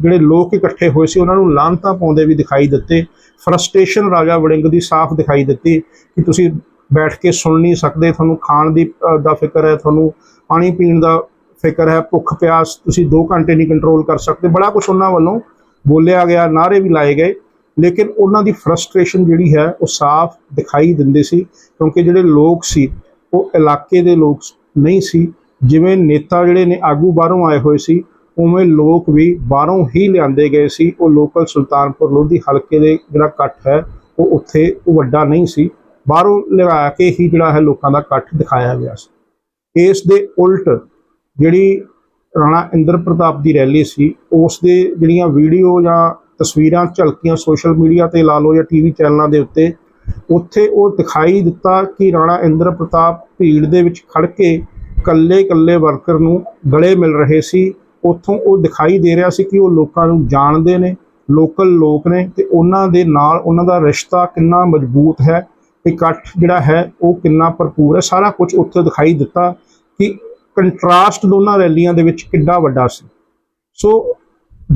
A: ਜਿਹੜੇ ਲੋਕ ਇਕੱਠੇ ਹੋਏ ਸੀ, ਉਹਨਾਂ ਨੂੰ ਲਾਂਤਾਂ ਪਾਉਂਦੇ ਵੀ ਦਿਖਾਈ ਦਿੱਤੇ। ਫਰਸਟ੍ਰੇਸ਼ਨ ਰਾਜਾ ਵੜਿੰਗ ਦੀ ਸਾਫ਼ ਦਿਖਾਈ ਦਿੱਤੀ ਕਿ ਤੁਸੀਂ ਬੈਠ ਕੇ ਸੁਣ ਨਹੀਂ ਸਕਦੇ, ਤੁਹਾਨੂੰ ਖਾਣ ਦੀ ਦਾ ਫਿਕਰ ਹੈ, ਤੁਹਾਨੂੰ ਪਾਣੀ ਪੀਣ ਦਾ ਫਿਕਰ ਹੈ, ਭੁੱਖ ਪਿਆਸ, ਤੁਸੀਂ 2 ਘੰਟੇ ਨਹੀਂ ਕੰਟਰੋਲ ਕਰ ਸਕਦੇ। ਬੜਾ ਕੁਝ ਉਹਨਾਂ ਵੱਲੋਂ ਬੋਲਿਆ ਗਿਆ ਨਾਰੇ ਵੀ ਲਾਏ ਗਏ। ਲੇਕਿਨ ਉਹਨਾਂ ਦੀ ਫਰਸਟ੍ਰੇਸ਼ਨ ਜਿਹੜੀ ਹੈ ਉਹ ਸਾਫ਼ ਦਿਖਾਈ ਦਿੰਦੇ ਸੀ, ਕਿਉਂਕਿ ਜਿਹੜੇ ਲੋਕ ਸੀ, ਉਹ ਇਲਾਕੇ ਦੇ ਲੋਕ ਨਹੀਂ ਸੀ। ਜਿਵੇਂ ਨੇਤਾ ਜਿਹੜੇ ਨੇ ਆਗੂ ਬਾਹਰੋਂ ਆਏ ਹੋਏ ਸੀ, ਉਵੇਂ ਲੋਕ ਵੀ ਬਾਹਰੋਂ ਹੀ ਲਿਆਂਦੇ ਗਏ ਸੀ। ਉਹ ਲੋਕਲ ਸੁਲਤਾਨਪੁਰ ਲੋਧੀ ਹਲਕੇ ਦੇ ਜਿਹੜਾ ਇਕੱਠ ਹੈ, ਉਹ ਉੱਥੇ ਉਹ ਵੱਡਾ ਨਹੀਂ ਸੀ। ਬਾਹਰੋਂ ਲਿਆ ਕੇ ਹੀ ਜਿਹੜਾ ਹੈ ਲੋਕਾਂ ਦਾ ਇਕੱਠ ਦਿਖਾਇਆ ਗਿਆ ਸੀ। ਇਸ ਦੇ ਉਲਟ ਜਿਹੜੀ ਰਾਣਾ ਇੰਦਰ ਪ੍ਰਤਾਪ ਦੀ ਰੈਲੀ ਸੀ, ਉਸ ਦੇ ਜਿਹੜੀਆਂ ਵੀਡੀਓ ਜਾਂ ਤਸਵੀਰਾਂ ਝਲਕੀਆਂ ਸੋਸ਼ਲ ਮੀਡੀਆ ਤੇ ਲਾ ਲਓ ਜਾਂ ਟੀਵੀ ਚੈਨਲਾਂ ਦੇ ਉੱਤੇ, ਉੱਥੇ ਉਹ ਦਿਖਾਈ ਦਿੱਤਾ ਕਿ ਰਾਣਾ ਇੰਦਰ ਪ੍ਰਤਾਪ ਭੀੜ ਦੇ ਵਿੱਚ ਖੜ ਕੇ ਕੱਲੇ ਕੱਲੇ ਵਰਕਰ ਨੂੰ ਗਲੇ ਮਿਲ ਰਹੇ ਸੀ। ਉੱਥੋਂ ਉਹ ਦਿਖਾਈ ਦੇ ਰਿਹਾ ਸੀ ਕਿ ਉਹ ਲੋਕਾਂ ਨੂੰ ਜਾਣਦੇ ਨੇ, ਲੋਕਲ ਲੋਕ ਨੇ ਤੇ ਉਹਨਾਂ ਦੇ ਨਾਲ ਉਹਨਾਂ ਦਾ ਰਿਸ਼ਤਾ ਕਿੰਨਾ ਮਜ਼ਬੂਤ ਹੈ, ਇਕੱਠ ਜਿਹੜਾ ਹੈ ਉਹ ਕਿੰਨਾ ਭਰਪੂਰ ਹੈ। ਸਾਰਾ ਕੁਝ ਉੱਥੇ ਦਿਖਾਈ ਦਿੱਤਾ ਕਿ ਕੰਟਰਾਸਟ ਦੋਨਾਂ ਰੈਲੀਆਂ ਦੇ ਵਿੱਚ ਕਿੱਡਾ ਵੱਡਾ ਸੀ। ਸੋ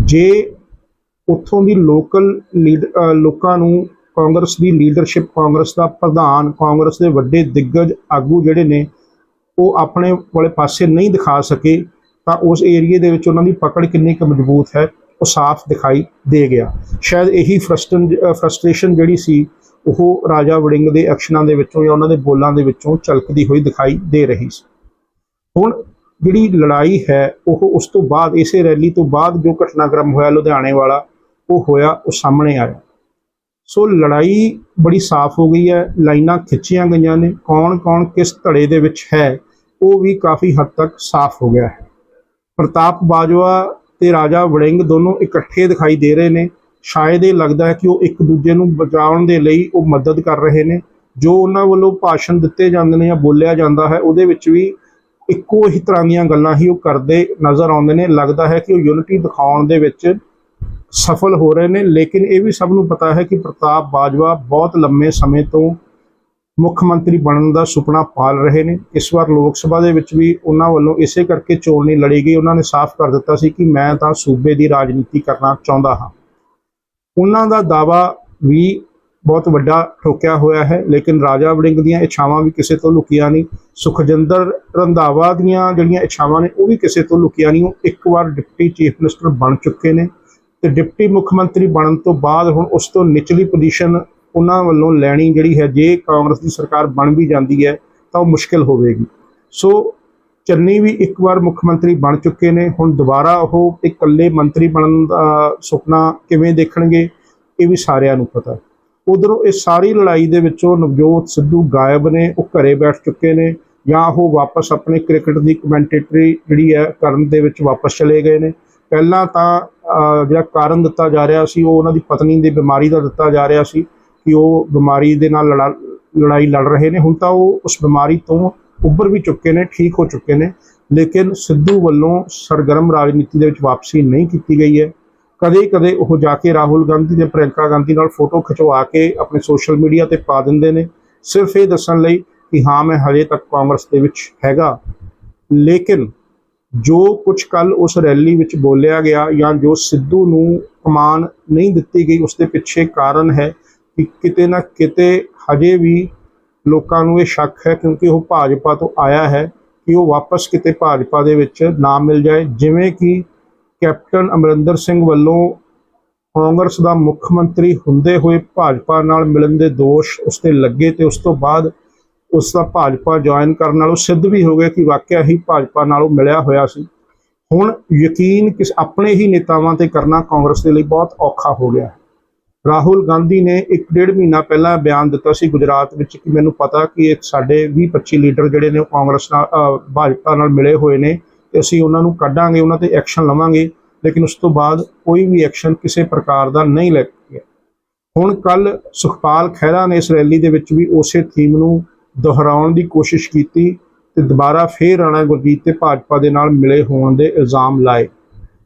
A: ਜੇ ਉੱਥੋਂ ਦੀ ਲੋਕਲ ਲੀਡ ਲੋਕਾਂ ਨੂੰ ਕਾਂਗਰਸ ਦੀ ਲੀਡਰਸ਼ਿਪ ਕਾਂਗਰਸ ਦਾ ਪ੍ਰਧਾਨ, ਕਾਂਗਰਸ ਦੇ ਵੱਡੇ ਦਿੱਗਜ, ਆਗੂ ਜਿਹੜੇ ਨੇ, ਉਹ ਆਪਣੇ ਵਾਲੇ ਪਾਸੇ ਨਹੀਂ ਦਿਖਾ ਸਕੇ, ਤਾਂ ਉਸ ਏਰੀਏ ਦੇ ਵਿੱਚ ਉਹਨਾਂ ਦੀ ਪਕੜ ਕਿੰਨੀ ਕੁ ਮਜ਼ਬੂਤ ਹੈ, ਉਹ ਸਾਫ਼ ਦਿਖਾਈ ਦੇ ਗਿਆ। ਸ਼ਾਇਦ ਇਹੀ ਫਰਸਟਨ ਫਰਸਟ੍ਰੇਸ਼ਨ ਜਿਹੜੀ ਸੀ, ਉਹ ਰਾਜਾ ਵੜਿੰਗ ਦੇ ਐਕਸ਼ਨਾਂ ਦੇ ਵਿੱਚੋਂ ਜਾਂ ਉਹਨਾਂ ਦੇ ਬੋਲਾਂ ਦੇ ਵਿੱਚੋਂ ਝਲਕਦੀ ਹੋਈ ਦਿਖਾਈ ਦੇ ਰਹੀ ਸੀ। ਹੁਣ ਜਿਹੜੀ ਲੜਾਈ ਹੈ, ਉਹ ਉਸ ਤੋਂ ਬਾਅਦ, ਇਸੇ ਰੈਲੀ ਤੋਂ ਬਾਅਦ ਜੋ ਘਟਨਾਕ੍ਰਮ ਹੋਇਆ ਲੁਧਿਆਣੇ ਵਾਲਾ ਉਹ ਹੋਇਆ, ਉਹ ਸਾਹਮਣੇ ਆਇਆ। ਸੋ ਲੜਾਈ ਬੜੀ ਸਾਫ਼ ਹੋ ਗਈ ਹੈ, ਲਾਈਨਾਂ ਖਿੱਚੀਆਂ ਗਈਆਂ ਨੇ। ਕੌਣ ਕੌਣ ਕਿਸ ਧੜੇ ਦੇ ਵਿੱਚ ਹੈ, ਉਹ ਵੀ ਕਾਫੀ ਹੱਦ ਤੱਕ ਸਾਫ਼ ਹੋ ਗਿਆ ਹੈ। ਪ੍ਰਤਾਪ ਬਾਜਵਾ ਤੇ ਰਾਜਾ ਵੜਿੰਗ ਦੋਨੋਂ ਇਕੱਠੇ ਦਿਖਾਈ ਦੇ ਰਹੇ ਨੇ। ਸ਼ਾਇਦ ਇਹ ਲੱਗਦਾ ਹੈ ਕਿ ਉਹ ਇੱਕ ਦੂਜੇ ਨੂੰ ਬਚਾਉਣ ਦੇ ਲਈ ਉਹ ਮਦਦ ਕਰ ਰਹੇ ਨੇ। ਜੋ ਉਹਨਾਂ ਵੱਲੋਂ ਭਾਸ਼ਣ ਦਿੱਤੇ ਜਾਂਦੇ ਨੇ ਜਾਂ ਬੋਲਿਆ ਜਾਂਦਾ ਹੈ, ਉਹਦੇ ਵਿੱਚ ਵੀ ਇੱਕੋ ਹੀ ਤਰ੍ਹਾਂ ਦੀਆਂ ਗੱਲਾਂ ਹੀ ਉਹ ਕਰਦੇ ਨਜ਼ਰ ਆਉਂਦੇ ਨੇ। ਲੱਗਦਾ ਹੈ ਕਿ ਉਹ ਯੂਨਿਟੀ ਦਿਖਾਉਣ ਦੇ ਵਿੱਚ ਸਫਲ ਹੋ ਰਹੇ ਨੇ, ਲੇਕਿਨ ਇਹ ਵੀ ਸਭ ਨੂੰ ਪਤਾ ਹੈ ਕਿ ਪ੍ਰਤਾਪ ਬਾਜਵਾ ਬਹੁਤ ਲੰਮੇ ਸਮੇਂ ਤੋਂ ਮੁੱਖ ਮੰਤਰੀ ਬਣਨ ਦਾ ਸੁਪਨਾ ਪਾਲ ਰਹੇ ਨੇ। ਇਸ ਵਾਰ ਲੋਕ ਸਭਾ ਦੇ ਵਿੱਚ ਵੀ ਉਹਨਾਂ ਵੱਲੋਂ ਇਸੇ ਕਰਕੇ ਚੋਣ ਨਹੀਂ ਲੜੀ ਗਈ। ਉਹਨਾਂ ਨੇ ਸਾਫ਼ ਕਰ ਦਿੱਤਾ ਸੀ ਕਿ ਮੈਂ ਤਾਂ ਸੂਬੇ ਦੀ ਰਾਜਨੀਤੀ ਕਰਨਾ ਚਾਹੁੰਦਾ ਹਾਂ। ਉਹਨਾਂ ਦਾ ਦਾਵਾ ਵੀ ਬਹੁਤ ਵੱਡਾ ਠੋਕਿਆ ਹੋਇਆ ਹੈ, ਲੇਕਿਨ ਰਾਜਾ ਵੜਿੰਗ ਦੀਆਂ ਇੱਛਾਵਾਂ ਵੀ ਕਿਸੇ ਤੋਂ ਲੁਕੀਆਂ ਨਹੀਂ। ਸੁਖਜਿੰਦਰ ਰੰਧਾਵਾ ਦੀਆਂ ਜਿਹੜੀਆਂ ਇੱਛਾਵਾਂ ਨੇ, ਉਹ ਵੀ ਕਿਸੇ ਤੋਂ ਲੁਕੀਆਂ ਨਹੀਂ। ਉਹ ਇੱਕ ਵਾਰ ਡਿਪਟੀ ਚੀਫ ਮਿਨਿਸਟਰ ਬਣ ਚੁੱਕੇ ਨੇ। ਤੇ ਡਿਪਟੀ ਮੁੱਖ ਮੰਤਰੀ ਬਣਨ ਤੋਂ ਬਾਅਦ ਹੁਣ ਉਸ ਤੋਂ ਨਿਚਲੀ ਪੋਜੀਸ਼ਨ ਉਹਨਾਂ ਵੱਲੋਂ ਲੈਣੀ ਜਿਹੜੀ ਹੈ, ਜੇ ਕਾਂਗਰਸ ਦੀ ਸਰਕਾਰ ਬਣ ਵੀ ਜਾਂਦੀ ਹੈ, ਤਾਂ ਉਹ ਮੁਸ਼ਕਿਲ ਹੋਵੇਗੀ। ਸੋ ਚੰਨੀ ਵੀ ਇੱਕ ਵਾਰ ਮੁੱਖ ਮੰਤਰੀ ਬਣ ਚੁੱਕੇ ਨੇ, ਹੁਣ ਦੁਬਾਰਾ ਉਹ ਇਕੱਲੇ ਮੰਤਰੀ ਬਣਨ ਦਾ ਸੁਪਨਾ ਕਿਵੇਂ ਦੇਖਣਗੇ, ਇਹ ਵੀ ਸਾਰਿਆਂ ਨੂੰ ਪਤਾ। ਉਧਰੋਂ ਇਹ ਸਾਰੀ ਲੜਾਈ ਦੇ ਵਿੱਚੋਂ ਨਵਜੋਤ ਸਿੱਧੂ ਗਾਇਬ ਨੇ, ਉਹ ਘਰੇ ਬੈਠ ਚੁੱਕੇ ਨੇ, ਜਾਂ ਉਹ ਵਾਪਸ ਆਪਣੇ ਕ੍ਰਿਕਟ ਦੀ ਕਮੈਂਟੇਟਰੀ ਜਿਹੜੀ ਹੈ, ਕਰਨ ਦੇ ਵਿੱਚ ਵਾਪਸ ਚਲੇ ਗਏ ਨੇ। ਪਹਿਲਾਂ ਤਾਂ ਜਿਹੜਾ ਕਾਰਨ ਦਿੱਤਾ ਜਾ ਰਿਹਾ ਸੀ, ਉਹ ਉਹਨਾਂ ਦੀ ਪਤਨੀ ਦੀ ਬਿਮਾਰੀ ਦਾ ਦਿੱਤਾ ਜਾ ਰਿਹਾ ਸੀ ਕਿ ਉਹ ਬਿਮਾਰੀ ਦੇ ਨਾਲ ਲੜਾ, ਲੜਾਈ ਲੜ ਰਹੇ ਨੇ। ਹੁਣ ਤਾਂ ਉਹ ਉਸ ਬਿਮਾਰੀ ਤੋਂ ਉੱਭਰ ਵੀ ਚੁੱਕੇ ਨੇ, ਠੀਕ ਹੋ ਚੁੱਕੇ ਨੇ, ਲੇਕਿਨ ਸਿੱਧੂ ਵੱਲੋਂ ਸਰਗਰਮ ਰਾਜਨੀਤੀ ਦੇ ਵਿੱਚ ਵਾਪਸੀ ਨਹੀਂ ਕੀਤੀ ਗਈ ਹੈ। ਕਦੇ ਕਦੇ ਉਹ ਜਾ ਕੇ ਰਾਹੁਲ ਗਾਂਧੀ ਤੇ ਪ੍ਰਿਯੰਕਾ ਗਾਂਧੀ ਨਾਲ ਫੋਟੋ ਖਿਚਵਾ ਕੇ ਆਪਣੇ ਸੋਸ਼ਲ ਮੀਡੀਆ ਤੇ ਪਾ ਦਿੰਦੇ ਨੇ। ਸਿਰਫ ਇਹ ਦੱਸਣ ਲਈ ਕਿ ਹਾਂ, ਮੈਂ ਹਜੇ ਤੱਕ ਕਾਂਗਰਸ ਦੇ ਵਿੱਚ ਹੈਗਾ। ਲੇਕਿਨ ਜੋ ਕੁਝ ਕੱਲ ਉਸ ਰੈਲੀ ਵਿੱਚ ਬੋਲਿਆ ਗਿਆ ਜਾਂ ਜੋ ਸਿੱਧੂ ਨੂੰ ਕਮਾਨ ਨਹੀਂ ਦਿੱਤੀ ਗਈ, ਉਸ ਦੇ ਪਿੱਛੇ ਕਾਰਨ ਹੈ ਕਿ ਕਿਤੇ ਨਾ ਕਿਤੇ ਹਜੇ ਵੀ ਲੋਕਾਂ ਨੂੰ ਇਹ ਸ਼ੱਕ ਹੈ ਕਿਉਂਕਿ ਉਹ ਭਾਜਪਾ ਤੋਂ ਆਇਆ ਹੈ ਕਿ ਉਹ ਵਾਪਸ ਕਿਤੇ ਭਾਜਪਾ ਦੇ ਵਿੱਚ ਨਾ ਮਿਲ ਜਾਏ। ਜਿਵੇਂ ਕਿ ਕੈਪਟਨ ਅਮਰਿੰਦਰ ਸਿੰਘ ਵੱਲੋਂ ਕਾਂਗਰਸ ਦਾ ਮੁੱਖ ਮੰਤਰੀ ਹੁੰਦੇ ਹੋਏ ਭਾਜਪਾ ਨਾਲ ਮਿਲਣ ਦੇ ਦੋਸ਼ ਉਸ ਤੇ ਲੱਗੇ ਤੇ ਉਸ ਤੋਂ ਬਾਅਦ ਉਸ ਦਾ ਭਾਜਪਾ ਜੁਆਇਨ ਕਰਨ ਨਾਲੋਂ ਸਿੱਧ ਵੀ ਹੋ ਗਿਆ ਕਿ ਵਾਕਿਆ ਹੀ ਭਾਜਪਾ ਨਾਲੋਂ ਮਿਲਿਆ ਹੋਇਆ ਸੀ। ਹੁਣ ਯਕੀਨ ਕਿਸ ਆਪਣੇ ਹੀ ਨੇਤਾਵਾਂ ਤੇ ਕਰਨਾ ਕਾਂਗਰਸ ਦੇ ਲਈ ਬਹੁਤ ਔਖਾ ਹੋ ਗਿਆ। ਰਾਹੁਲ ਗਾਂਧੀ ਨੇ ਇੱਕ ਡੇਢ ਮਹੀਨਾ ਪਹਿਲਾਂ ਬਿਆਨ ਦਿੱਤਾ ਸੀ ਗੁਜਰਾਤ ਵਿੱਚ ਕਿ ਮੈਨੂੰ ਪਤਾ ਕਿ ਇੱਕ ਸਾਡੇ 20 25 ਲੀਡਰ ਜਿਹੜੇ ਨੇ ਉਹ ਕਾਂਗਰਸ ਨਾਲ ਭਾਜਪਾ ਨਾਲ ਮਿਲੇ ਹੋਏ ਨੇ ਤੇ ਅਸੀਂ ਉਹਨਾਂ ਨੂੰ ਕੱਢਾਂਗੇ, ਉਹਨਾਂ ਤੇ ਐਕਸ਼ਨ ਲਵਾਂਗੇ, ਲੇਕਿਨ ਉਸ ਤੋਂ ਬਾਅਦ ਕੋਈ ਵੀ ਐਕਸ਼ਨ ਕਿਸੇ ਪ੍ਰਕਾਰ ਦਾ ਨਹੀਂ ਲੈ ਗਿਆ। ਹੁਣ ਕੱਲ ਸੁਖਪਾਲ ਖਹਿਰਾ ਨੇ ਇਸ ਰੈਲੀ ਦੇ ਵਿੱਚ ਵੀ ਉਸੇ ਥੀਮ ਨੂੰ ਦੁਹਰਾਉਣ ਦੀ ਕੋਸ਼ਿਸ਼ ਕੀਤੀ ਤੇ ਦੁਬਾਰਾ ਫੇਰ ਰਾਣਾ ਗੁਰਜੀਤ ਤੇ ਭਾਜਪਾ ਦੇ ਨਾਲ ਮਿਲੇ ਹੋਣ ਦੇ ਇਲਜ਼ਾਮ ਲਾਏ।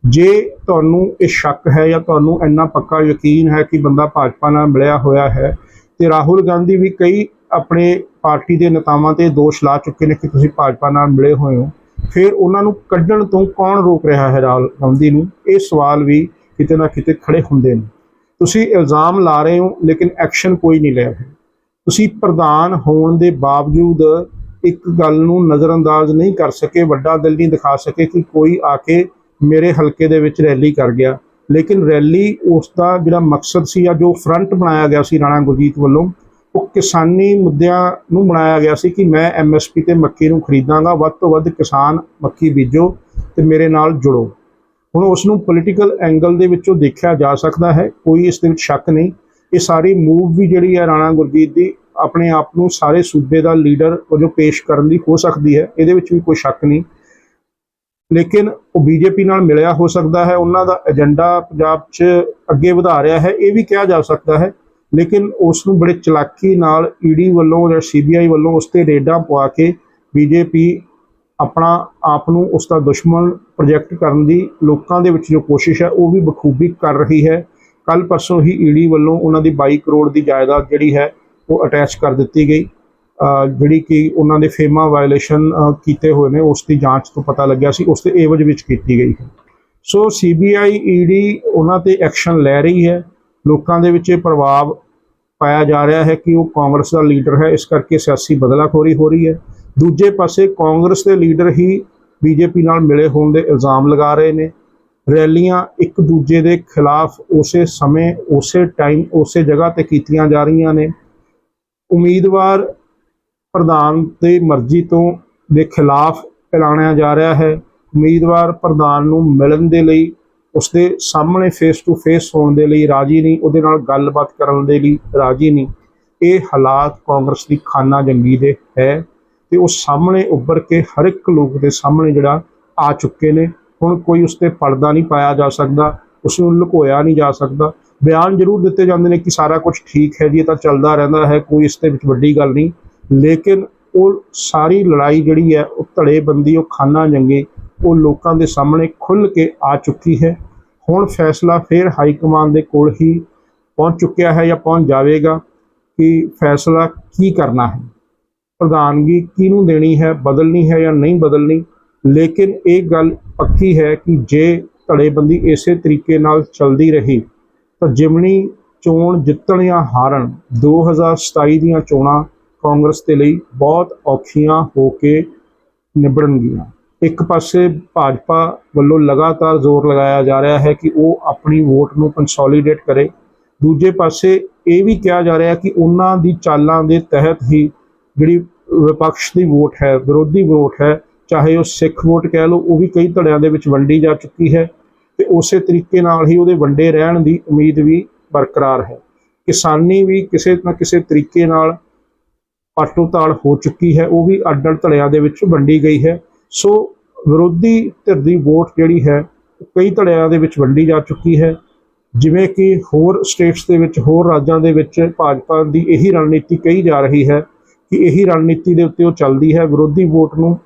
A: ਜੇ ਤੁਹਾਨੂੰ ਇਹ ਸ਼ੱਕ ਹੈ ਜਾਂ ਤੁਹਾਨੂੰ ਇੰਨਾ ਪੱਕਾ ਯਕੀਨ ਹੈ ਕਿ ਬੰਦਾ ਭਾਜਪਾ ਨਾਲ ਮਿਲਿਆ ਹੋਇਆ ਹੈ ਤੇ ਰਾਹੁਲ ਗਾਂਧੀ ਵੀ ਕਈ ਆਪਣੇ ਪਾਰਟੀ ਦੇ ਨੇਤਾਵਾਂ ਤੇ ਦੋਸ਼ ਲਾ ਚੁੱਕੇ ਨੇ ਕਿ ਤੁਸੀਂ ਭਾਜਪਾ ਨਾਲ ਮਿਲੇ ਹੋਏ ਹੋ, ਫਿਰ ਉਹਨਾਂ ਨੂੰ ਕੱਢਣ ਤੋਂ ਕੌਣ ਰੋਕ ਰਿਹਾ ਹੈ ਰਾਹੁਲ ਗਾਂਧੀ ਨੂੰ? ਇਹ ਸਵਾਲ ਵੀ ਕਿਤੇ ਨਾ ਕਿਤੇ ਖੜੇ ਹੁੰਦੇ ਨੇ। ਤੁਸੀਂ ਇਲਜ਼ਾਮ ਲਾ ਰਹੇ ਹੋ, ਲੇਕਿਨ ਐਕਸ਼ਨ ਕੋਈ ਨਹੀਂ ਲੈ ਰਹੇ। ਤੁਸੀਂ ਪ੍ਰਧਾਨ ਹੋਣ ਦੇ ਬਾਵਜੂਦ ਇੱਕ ਗੱਲ ਨੂੰ ਨਜ਼ਰਅੰਦਾਜ਼ ਨਹੀਂ ਕਰ ਸਕੇ, ਵੱਡਾ ਦਿਲ ਨਹੀਂ ਦਿਖਾ ਸਕੇ ਕਿ ਕੋਈ ਆ ਕੇ ਮੇਰੇ ਹਲਕੇ ਦੇ ਵਿੱਚ ਰੈਲੀ ਕਰ ਗਿਆ। ਲੇਕਿਨ ਰੈਲੀ ਉਸ ਦਾ ਜਿਹੜਾ ਮਕਸਦ ਸੀ ਜਾਂ ਜੋ ਫਰੰਟ ਬਣਾਇਆ ਗਿਆ ਸੀ ਰਾਣਾ ਗੁਰਜੀਤ ਵੱਲੋਂ, ਉਹ ਕਿਸਾਨੀ ਮੁੱਦਿਆਂ ਨੂੰ ਬਣਾਇਆ ਗਿਆ ਸੀ ਕਿ ਮੈਂ ਐਮਐਸਪੀ ਤੇ ਮੱਕੀ ਨੂੰ ਖਰੀਦਾਂਗਾ, ਵੱਧ ਤੋਂ ਵੱਧ ਕਿਸਾਨ ਮੱਕੀ ਬੀਜੋ ਤੇ ਮੇਰੇ ਨਾਲ ਜੁੜੋ। ਹੁਣ ਉਸ ਨੂੰ ਪੋਲੀਟੀਕਲ ਐਂਗਲ ਦੇ ਵਿੱਚੋਂ ਦੇਖਿਆ ਜਾ ਸਕਦਾ ਹੈ, ਕੋਈ ਇਸ ਦੇ ਵਿੱਚ ਸ਼ੱਕ ਨਹੀਂ। ਇਹ ਸਾਰੀ ਮੂਵ ਵੀ ਜਿਹੜੀ ਹੈ ਰਾਣਾ ਗੁਰਜੀਤ ਦੀ ਆਪਣੇ ਆਪ ਨੂੰ ਸਾਰੇ ਸੂਬੇ ਦਾ ਲੀਡਰ ਵਜੋਂ ਪੇਸ਼ ਕਰਨ ਦੀ ਹੋ ਸਕਦੀ ਹੈ, ਇਹਦੇ ਵਿੱਚ ਵੀ ਕੋਈ ਸ਼ੱਕ ਨਹੀਂ। ਲੇਕਿਨ ਉਹ ਬੀਜੇਪੀ ਨਾਲ ਮਿਲਿਆ ਹੋ ਸਕਦਾ ਹੈ, ਉਹਨਾਂ ਦਾ ਏਜੰਡਾ ਪੰਜਾਬ 'ਚ ਅੱਗੇ ਵਧਾ ਰਿਹਾ ਹੈ, ਇਹ ਵੀ ਕਿਹਾ ਜਾ ਸਕਦਾ ਹੈ। ਲੇਕਿਨ ਉਸ ਨੂੰ ਬੜੇ ਚਲਾਕੀ ਨਾਲ ਈਡੀ ਵੱਲੋਂ ਜਾਂ ਸੀਬੀਆਈ ਵੱਲੋਂ ਉਸ ਤੇ ਰੇਡਾਂ ਪਵਾ ਕੇ ਬੀਜੇਪੀ ਆਪਣਾ ਆਪ ਨੂੰ ਉਸ ਦਾ ਦੁਸ਼ਮਣ ਪ੍ਰੋਜੈਕਟ ਕਰਨ ਦੀ ਲੋਕਾਂ ਦੇ ਵਿੱਚ ਜੋ ਕੋਸ਼ਿਸ਼ ਹੈ, ਉਹ ਵੀ ਬਖੂਬੀ ਕਰ ਰਹੀ ਹੈ। ਕੱਲ ਪਰਸੋਂ ਹੀ ਈਡੀ ਵੱਲੋਂ ਉਹਨਾਂ ਦੀ 22 ਕਰੋੜ ਦੀ ਜਾਇਦਾਦ ਜਿਹੜੀ ਹੈ ਉਹ ਅਟੈਚ ਕਰ ਦਿੱਤੀ ਗਈ। ਜਿਹੜੀ ਕਿ ਉਹਨਾਂ ਦੇ ਫੇਮਾ ਵਾਇਲੇਸ਼ਨ ਕੀਤੇ ਹੋਏ ਨੇ, ਉਸ ਦੀ ਜਾਂਚ ਤੋਂ ਪਤਾ ਲੱਗਿਆ ਸੀ, ਉਸ ਦੇ ਏਵਜ ਵਿੱਚ ਕੀਤੀ ਗਈ ਹੈ। ਸੋ ਸੀਬੀਆਈ ਈਡੀ ਉਹਨਾਂ ਤੇ ਐਕਸ਼ਨ ਲੈ ਰਹੀ ਹੈ। ਲੋਕਾਂ ਦੇ ਵਿੱਚ ਇਹ ਪ੍ਰਭਾਵ ਪਾਇਆ ਜਾ ਰਿਹਾ ਹੈ ਕਿ ਉਹ ਕਾਂਗਰਸ ਦਾ ਲੀਡਰ ਹੈ, ਇਸ ਕਰਕੇ ਸਿਆਸੀ ਬਦਲਾਖੋਰੀ ਹੋ ਰਹੀ ਹੈ। ਦੂਜੇ ਪਾਸੇ ਕਾਂਗਰਸ ਦੇ ਲੀਡਰ ਹੀ ਬੀਜੇਪੀ ਨਾਲ ਮਿਲੇ ਹੋਣ ਦੇ ਇਲਜ਼ਾਮ ਲਗਾ ਰਹੇ ਨੇ। ਰੈਲੀਆਂ ਇੱਕ ਦੂਜੇ ਦੇ ਖਿਲਾਫ ਉਸੇ ਸਮੇਂ, ਉਸੇ ਟਾਈਮ, ਉਸੇ ਜਗ੍ਹਾ ਤੇ ਕੀਤੀਆਂ ਜਾ ਰਹੀਆਂ ਨੇ। ਉਮੀਦਵਾਰ ਪ੍ਰਧਾਨ ਦੀ ਮਰਜ਼ੀ ਤੋਂ ਦੇ ਖਿਲਾਫ ਐਲਾਨਿਆ ਜਾ ਰਿਹਾ ਹੈ। ਉਮੀਦਵਾਰ ਪ੍ਰਧਾਨ ਨੂੰ ਮਿਲਣ ਦੇ ਲਈ, ਉਸਦੇ ਸਾਹਮਣੇ ਫੇਸ ਟੂ ਫੇਸ ਹੋਣ ਦੇ ਲਈ ਰਾਜੀ ਨਹੀਂ, ਉਹਦੇ ਨਾਲ ਗੱਲਬਾਤ ਕਰਨ ਦੇ ਲਈ ਰਾਜੀ ਨਹੀਂ। ਇਹ ਹਾਲਾਤ ਕਾਂਗਰਸ ਦੀ ਖਾਨਾ ਜੰਗੀ ਦੇ ਹੈ ਤੇ ਉਹ ਸਾਹਮਣੇ ਉੱਭਰ ਕੇ ਹਰ ਇੱਕ ਲੋਕ ਦੇ ਸਾਹਮਣੇ ਜਿਹੜਾ ਆ ਚੁੱਕੇ ਨੇ। ਹੁਣ ਕੋਈ ਉਸ ਤੇ ਪਰਦਾ ਨਹੀਂ ਪਾਇਆ ਜਾ ਸਕਦਾ, ਉਸ ਨੂੰ ਲੁਕੋਇਆ ਨਹੀਂ ਜਾ ਸਕਦਾ। ਬਿਆਨ ਜ਼ਰੂਰ ਦਿੱਤੇ ਜਾਂਦੇ ਨੇ ਕਿ ਸਾਰਾ ਕੁਝ ਠੀਕ ਹੈ ਜੀ, ਇਹ ਤਾਂ ਚੱਲਦਾ ਰਹਿੰਦਾ ਹੈ, ਕੋਈ ਇਸ ਦੇ ਵਿੱਚ ਵੱਡੀ ਗੱਲ ਨਹੀਂ। ਲੇਕਿਨ ਉਹ ਸਾਰੀ ਲੜਾਈ ਜਿਹੜੀ ਹੈ, ਉਹ ਧੜੇਬੰਦੀ, ਉਹ ਖਾਨਾ ਜੰਗੇ ਉਹ ਲੋਕਾਂ ਦੇ ਸਾਹਮਣੇ ਖੁੱਲ ਕੇ ਆ ਚੁੱਕੀ ਹੈ। ਹੁਣ ਫੈਸਲਾ ਫਿਰ ਹਾਈ ਕਮਾਂਡ ਦੇ ਕੋਲ ਹੀ ਪਹੁੰਚ ਚੁੱਕਿਆ ਹੈ ਜਾਂ ਪਹੁੰਚ ਜਾਵੇਗਾ ਕਿ ਫੈਸਲਾ ਕੀ ਕਰਨਾ ਹੈ। ਪ੍ਰਧਾਨਗੀ ਕਿਹਨੂੰ ਦੇਣੀ ਹੈ, ਬਦਲਣੀ ਹੈ ਜਾਂ ਨਹੀਂ ਬਦਲਣੀ? ਲੇਕਿਨ ਇਹ ਗੱਲ ਪੱਕੀ ਹੈ ਕਿ ਜੇ ਧੜੇਬੰਦੀ ਇਸੇ ਤਰੀਕੇ ਨਾਲ ਚੱਲਦੀ ਰਹੀ, ਤਾਂ ਜਿਮਣੀ ਚੋਣ ਜਿੱਤਣ ਜਾਂ ਹਾਰਨ 2027 ਦੀਆਂ ਚੋਣਾਂ ਕਾਂਗਰਸ ਦੇ ਲਈ ਬਹੁਤ ਔਖੀਆਂ ਹੋ ਕੇ ਨਿਬੜਨਗੀਆਂ। ਇੱਕ ਪਾਸੇ ਭਾਜਪਾ ਵੱਲੋਂ ਲਗਾਤਾਰ ਜ਼ੋਰ ਲਗਾਇਆ ਜਾ ਰਿਹਾ ਹੈ ਕਿ ਉਹ ਆਪਣੀ ਵੋਟ ਨੂੰ ਕੰਸੋਲੀਡੇਟ ਕਰੇ। ਦੂਜੇ ਪਾਸੇ ਇਹ ਵੀ ਕਿਹਾ ਜਾ ਰਿਹਾ ਕਿ ਉਹਨਾਂ ਦੀ ਚਾਲਾਂ ਦੇ ਤਹਿਤ ਹੀ ਜਿਹੜੀ ਵਿਪਕਸ਼ ਦੀ ਵੋਟ ਹੈ, ਵਿਰੋਧੀ ਵੋਟ ਹੈ ਚਾਹੇ ਉਹ ਸਿੱਖ ਵੋਟ ਕਹਿ ਲਓ, ਉਹ ਵੀ ਕਈ ਧੜਿਆਂ ਦੇ ਵਿੱਚ ਵੰਡੀ ਜਾ ਚੁੱਕੀ ਹੈ ਤੇ ਉਸੇ ਤਰੀਕੇ ਨਾਲ ਹੀ ਉਹਦੇ ਵੰਡੇ ਰਹਿਣ ਦੀ ਉਮੀਦ ਵੀ ਬਰਕਰਾਰ ਹੈ। ਕਿਸਾਨੀ ਵੀ ਕਿਸੇ ਨਾ ਕਿਸੇ ਤਰੀਕੇ ਨਾਲ ਪਾਟੋ-ਤਾਲ ਹੋ ਚੁੱਕੀ ਹੈ, ਉਹ ਵੀ ਅੱਡ-ਅੱਡ ਧੜਿਆਂ ਦੇ ਵਿੱਚ ਵੰਡੀ ਗਈ ਹੈ। ਸੋ ਵਿਰੋਧੀ ਧਿਰ ਦੀ ਵੋਟ ਜਿਹੜੀ ਹੈ ਕਈ ਧੜਿਆਂ ਦੇ ਵਿੱਚ ਵੰਡੀ ਜਾ ਚੁੱਕੀ ਹੈ। ਜਿਵੇਂ ਕਿ ਹੋਰ ਸਟੇਟਸ ਦੇ ਵਿੱਚ, ਹੋਰ ਰਾਜਾਂ ਦੇ ਵਿੱਚ ਭਾਜਪਾ ਦੀ ਇਹੀ ਰਣਨੀਤੀ ਕਹੀ ਜਾ ਰਹੀ ਹੈ ਕਿ ਇਹੀ ਰਣਨੀਤੀ ਦੇ ਉੱਤੇ ਉਹ ਚੱਲਦੀ ਹੈ। ਵਿਰੋਧੀ ਵੋਟ ਨੂੰ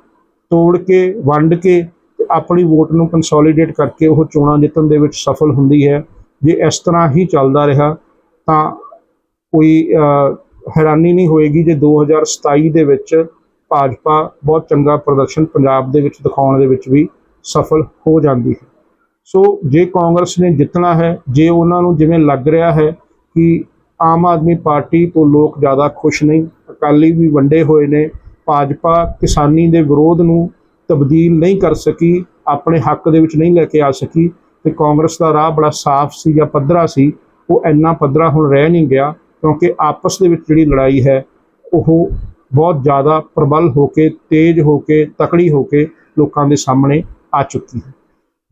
A: ਤੋੜ ਕੇ, ਵੰਡ ਕੇ ਤੇ ਆਪਣੀ ਵੋਟ ਨੂੰ ਕੰਸੋਲੀਡੇਟ ਕਰਕੇ ਉਹ ਚੋਣਾਂ ਜਿੱਤਣ ਦੇ ਵਿੱਚ ਸਫਲ ਹੁੰਦੀ ਹੈ। ਜੇ ਇਸ ਤਰ੍ਹਾਂ ਹੀ ਚੱਲਦਾ ਰਿਹਾ, ਤਾਂ ਕੋਈ ਹੈਰਾਨੀ ਨਹੀਂ ਹੋਏਗੀ ਜੇ 2027 ਦੇ ਵਿੱਚ ਭਾਜਪਾ ਬਹੁਤ ਚੰਗਾ ਪ੍ਰਦਰਸ਼ਨ ਪੰਜਾਬ ਦੇ ਵਿੱਚ ਦਿਖਾਉਣ ਦੇ ਵਿੱਚ ਵੀ ਸਫਲ ਹੋ ਜਾਂਦੀ ਹੈ। ਸੋ ਜੇ ਕਾਂਗਰਸ ਨੇ ਜਿੱਤਣਾ ਹੈ, ਜੇ ਉਹਨਾਂ ਨੂੰ ਜਿਵੇਂ ਲੱਗ ਰਿਹਾ ਹੈ ਕਿ ਆਮ ਆਦਮੀ ਪਾਰਟੀ ਤੋਂ ਲੋਕ ਜ਼ਿਆਦਾ ਖੁਸ਼ ਨਹੀਂ, ਅਕਾਲੀ ਵੀ ਵੰਡੇ ਹੋਏ ਨੇ ਭਾਜਪਾ ਕਿਸਾਨੀ ਦੇ ਵਿਰੋਧ ਨੂੰ ਤਬਦੀਲ ਨਹੀਂ ਕਰ ਸਕੀ, ਆਪਣੇ ਹੱਕ ਦੇ ਵਿੱਚ ਨਹੀਂ ਲੈ ਕੇ ਆ ਸਕੀ ਤੇ ਕਾਂਗਰਸ ਦਾ ਰਾਹ ਬੜਾ ਸਾਫ਼ ਸੀ ਜਾਂ ਪੱਧਰਾ ਸੀ, ਉਹ ਇੰਨਾ ਪੱਧਰਾ ਹੁਣ ਰਹਿ ਨਹੀਂ ਗਿਆ ਕਿਉਂਕਿ ਆਪਸ ਦੇ ਵਿੱਚ ਜਿਹੜੀ ਲੜਾਈ ਹੈ, ਉਹ ਬਹੁਤ ਜ਼ਿਆਦਾ ਪ੍ਰਬਲ ਹੋ ਕੇ, ਤੇਜ਼ ਹੋ ਕੇ, ਤਕੜੀ ਹੋ ਕੇ ਲੋਕਾਂ ਦੇ ਸਾਹਮਣੇ ਆ ਚੁੱਕੀ ਹੈ।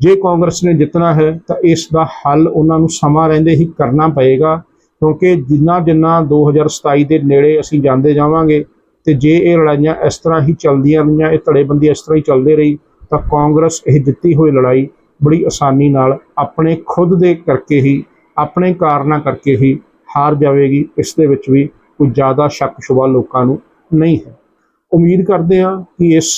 A: ਜੇ ਕਾਂਗਰਸ ਨੇ ਜਿੱਤਣਾ ਹੈ ਤਾਂ ਇਸ ਦਾ ਹੱਲ ਉਹਨਾਂ ਨੂੰ ਸਮਾਂ ਰਹਿੰਦੇ ਹੀ ਕਰਨਾ ਪਏਗਾ ਕਿਉਂਕਿ ਜਿੰਨਾ ਜਿੰਨਾ 2027 ਦੇ ਨੇੜੇ ਅਸੀਂ ਜਾਂਦੇ ਜਾਵਾਂਗੇ ਤੇ ਜੇ ਇਹ ਲੜਾਈਆਂ ਇਸ ਤਰ੍ਹਾਂ ਹੀ ਚੱਲਦੀਆਂ ਰਹੀਆਂ, ਇਹ ਧੜੇਬੰਦੀ ਇਸ ਤਰ੍ਹਾਂ ਹੀ ਚੱਲਦੇ ਰਹੀ, ਤਾਂ ਕਾਂਗਰਸ ਇਹ ਜਿੱਤੀ ਹੋਈ ਲੜਾਈ ਬੜੀ ਆਸਾਨੀ ਨਾਲ ਆਪਣੇ ਖੁਦ ਦੇ ਕਰਕੇ ਹੀ, ਆਪਣੇ ਕਾਰਨਾਂ ਕਰਕੇ ਹੀ ਹਾਰ ਜਾਵੇਗੀ, ਇਸ ਦੇ ਵਿੱਚ ਵੀ ਕੋਈ ਜ਼ਿਆਦਾ ਸ਼ੱਕ ਸ਼ੁਬਾ ਲੋਕਾਂ ਨੂੰ ਨਹੀਂ ਹੈ। ਉਮੀਦ ਕਰਦੇ ਹਾਂ ਕਿ ਇਸ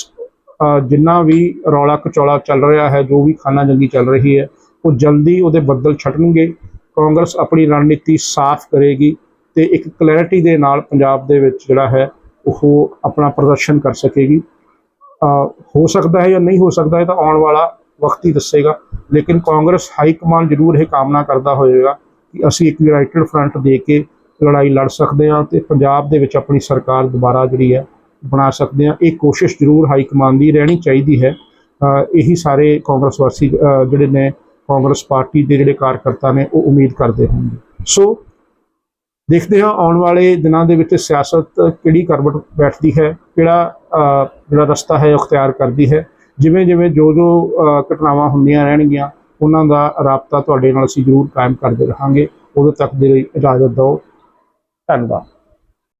A: ਜਿੰਨਾ ਵੀ ਰੌਲਾ ਕਚੌਲਾ ਚੱਲ ਰਿਹਾ ਹੈ, ਜੋ ਵੀ ਖਾਨਾ ਜੰਗੀ ਚੱਲ ਰਹੀ ਹੈ, ਉਹ ਜਲਦੀ ਉਹਦੇ ਬੱਦਲ ਛੱਡਣਗੇ। ਕਾਂਗਰਸ ਆਪਣੀ ਰਣਨੀਤੀ ਸਾਫ਼ ਕਰੇਗੀ ਤੇ ਇੱਕ ਕਲੈਰਿਟੀ ਦੇ ਨਾਲ ਪੰਜਾਬ ਦੇ ਵਿੱਚ ਜਿਹੜਾ ਹੈ ਉਹ ਆਪਣਾ ਪ੍ਰਦਰਸ਼ਨ ਕਰ ਸਕੇਗੀ। ਹੋ ਸਕਦਾ ਹੈ ਜਾਂ ਨਹੀਂ ਹੋ ਸਕਦਾ ਹੈ ਤਾਂ ਆਉਣ ਵਾਲਾ ਵਕਤ ਹੀ ਦੱਸੇਗਾ। ਲੇਕਿਨ ਕਾਂਗਰਸ ਹਾਈ ਕਮਾਂਡ ਜ਼ਰੂਰ ਇਹ ਕਾਮਨਾ ਕਰਦਾ ਹੋਵੇਗਾ ਕਿ ਅਸੀਂ ਇੱਕ ਯੂਨਾਈਟਿਡ ਫਰੰਟ ਦੇ ਕੇ ਲੜਾਈ ਲੜ ਸਕਦੇ ਹਾਂ ਤੇ ਪੰਜਾਬ ਦੇ ਵਿੱਚ ਆਪਣੀ ਸਰਕਾਰ ਦੁਬਾਰਾ ਜਿਹੜੀ ਹੈ ਬਣਾ ਸਕਦੇ ਹਾਂ। ਇਹ ਕੋਸ਼ਿਸ਼ ਜ਼ਰੂਰ ਹਾਈ ਕਮਾਂਡ ਦੀ ਰਹਿਣੀ ਚਾਹੀਦੀ ਹੈ। ਇਹੀ ਸਾਰੇ ਕਾਂਗਰਸ ਵਾਸੀ ਜਿਹੜੇ ਨੇ ਕਾਂਗਰਸ ਪਾਰਟੀ ਦੇ ਜਿਹੜੇ ਕਾਰਕਰਤਾ ਨੇ ਉਹ ਉਮੀਦ ਕਰਦੇ ਹੋਣਗੇ। ਸੋ ਦੇਖਦੇ ਹਾਂ ਆਉਣ ਵਾਲੇ ਦਿਨਾਂ ਦੇ ਵਿੱਚ ਸਿਆਸਤ ਕਿਹੜੀ ਕਰਵਟ ਬੈਠਦੀ ਹੈ, ਕਿਹੜਾ ਜਿਹੜਾ ਰਸਤਾ ਹੈ ਉਹ ਅਖਤਿਆਰ ਕਰਦੀ ਹੈ। ਜਿਵੇਂ ਜਿਵੇਂ ਜੋ ਜੋ ਘਟਨਾਵਾਂ ਹੁੰਦੀਆਂ ਰਹਿਣਗੀਆਂ, ਉਹਨਾਂ ਦਾ ਰਾਬਤਾ ਤੁਹਾਡੇ ਨਾਲ ਅਸੀਂ ਜ਼ਰੂਰ ਕਾਇਮ ਕਰਦੇ ਰਹਾਂਗੇ। ਉਦੋਂ ਤੱਕ ਦੇ ਲਈ ਇਜਾਜ਼ਤ ਦਿਓ। ਧੰਨਵਾਦ।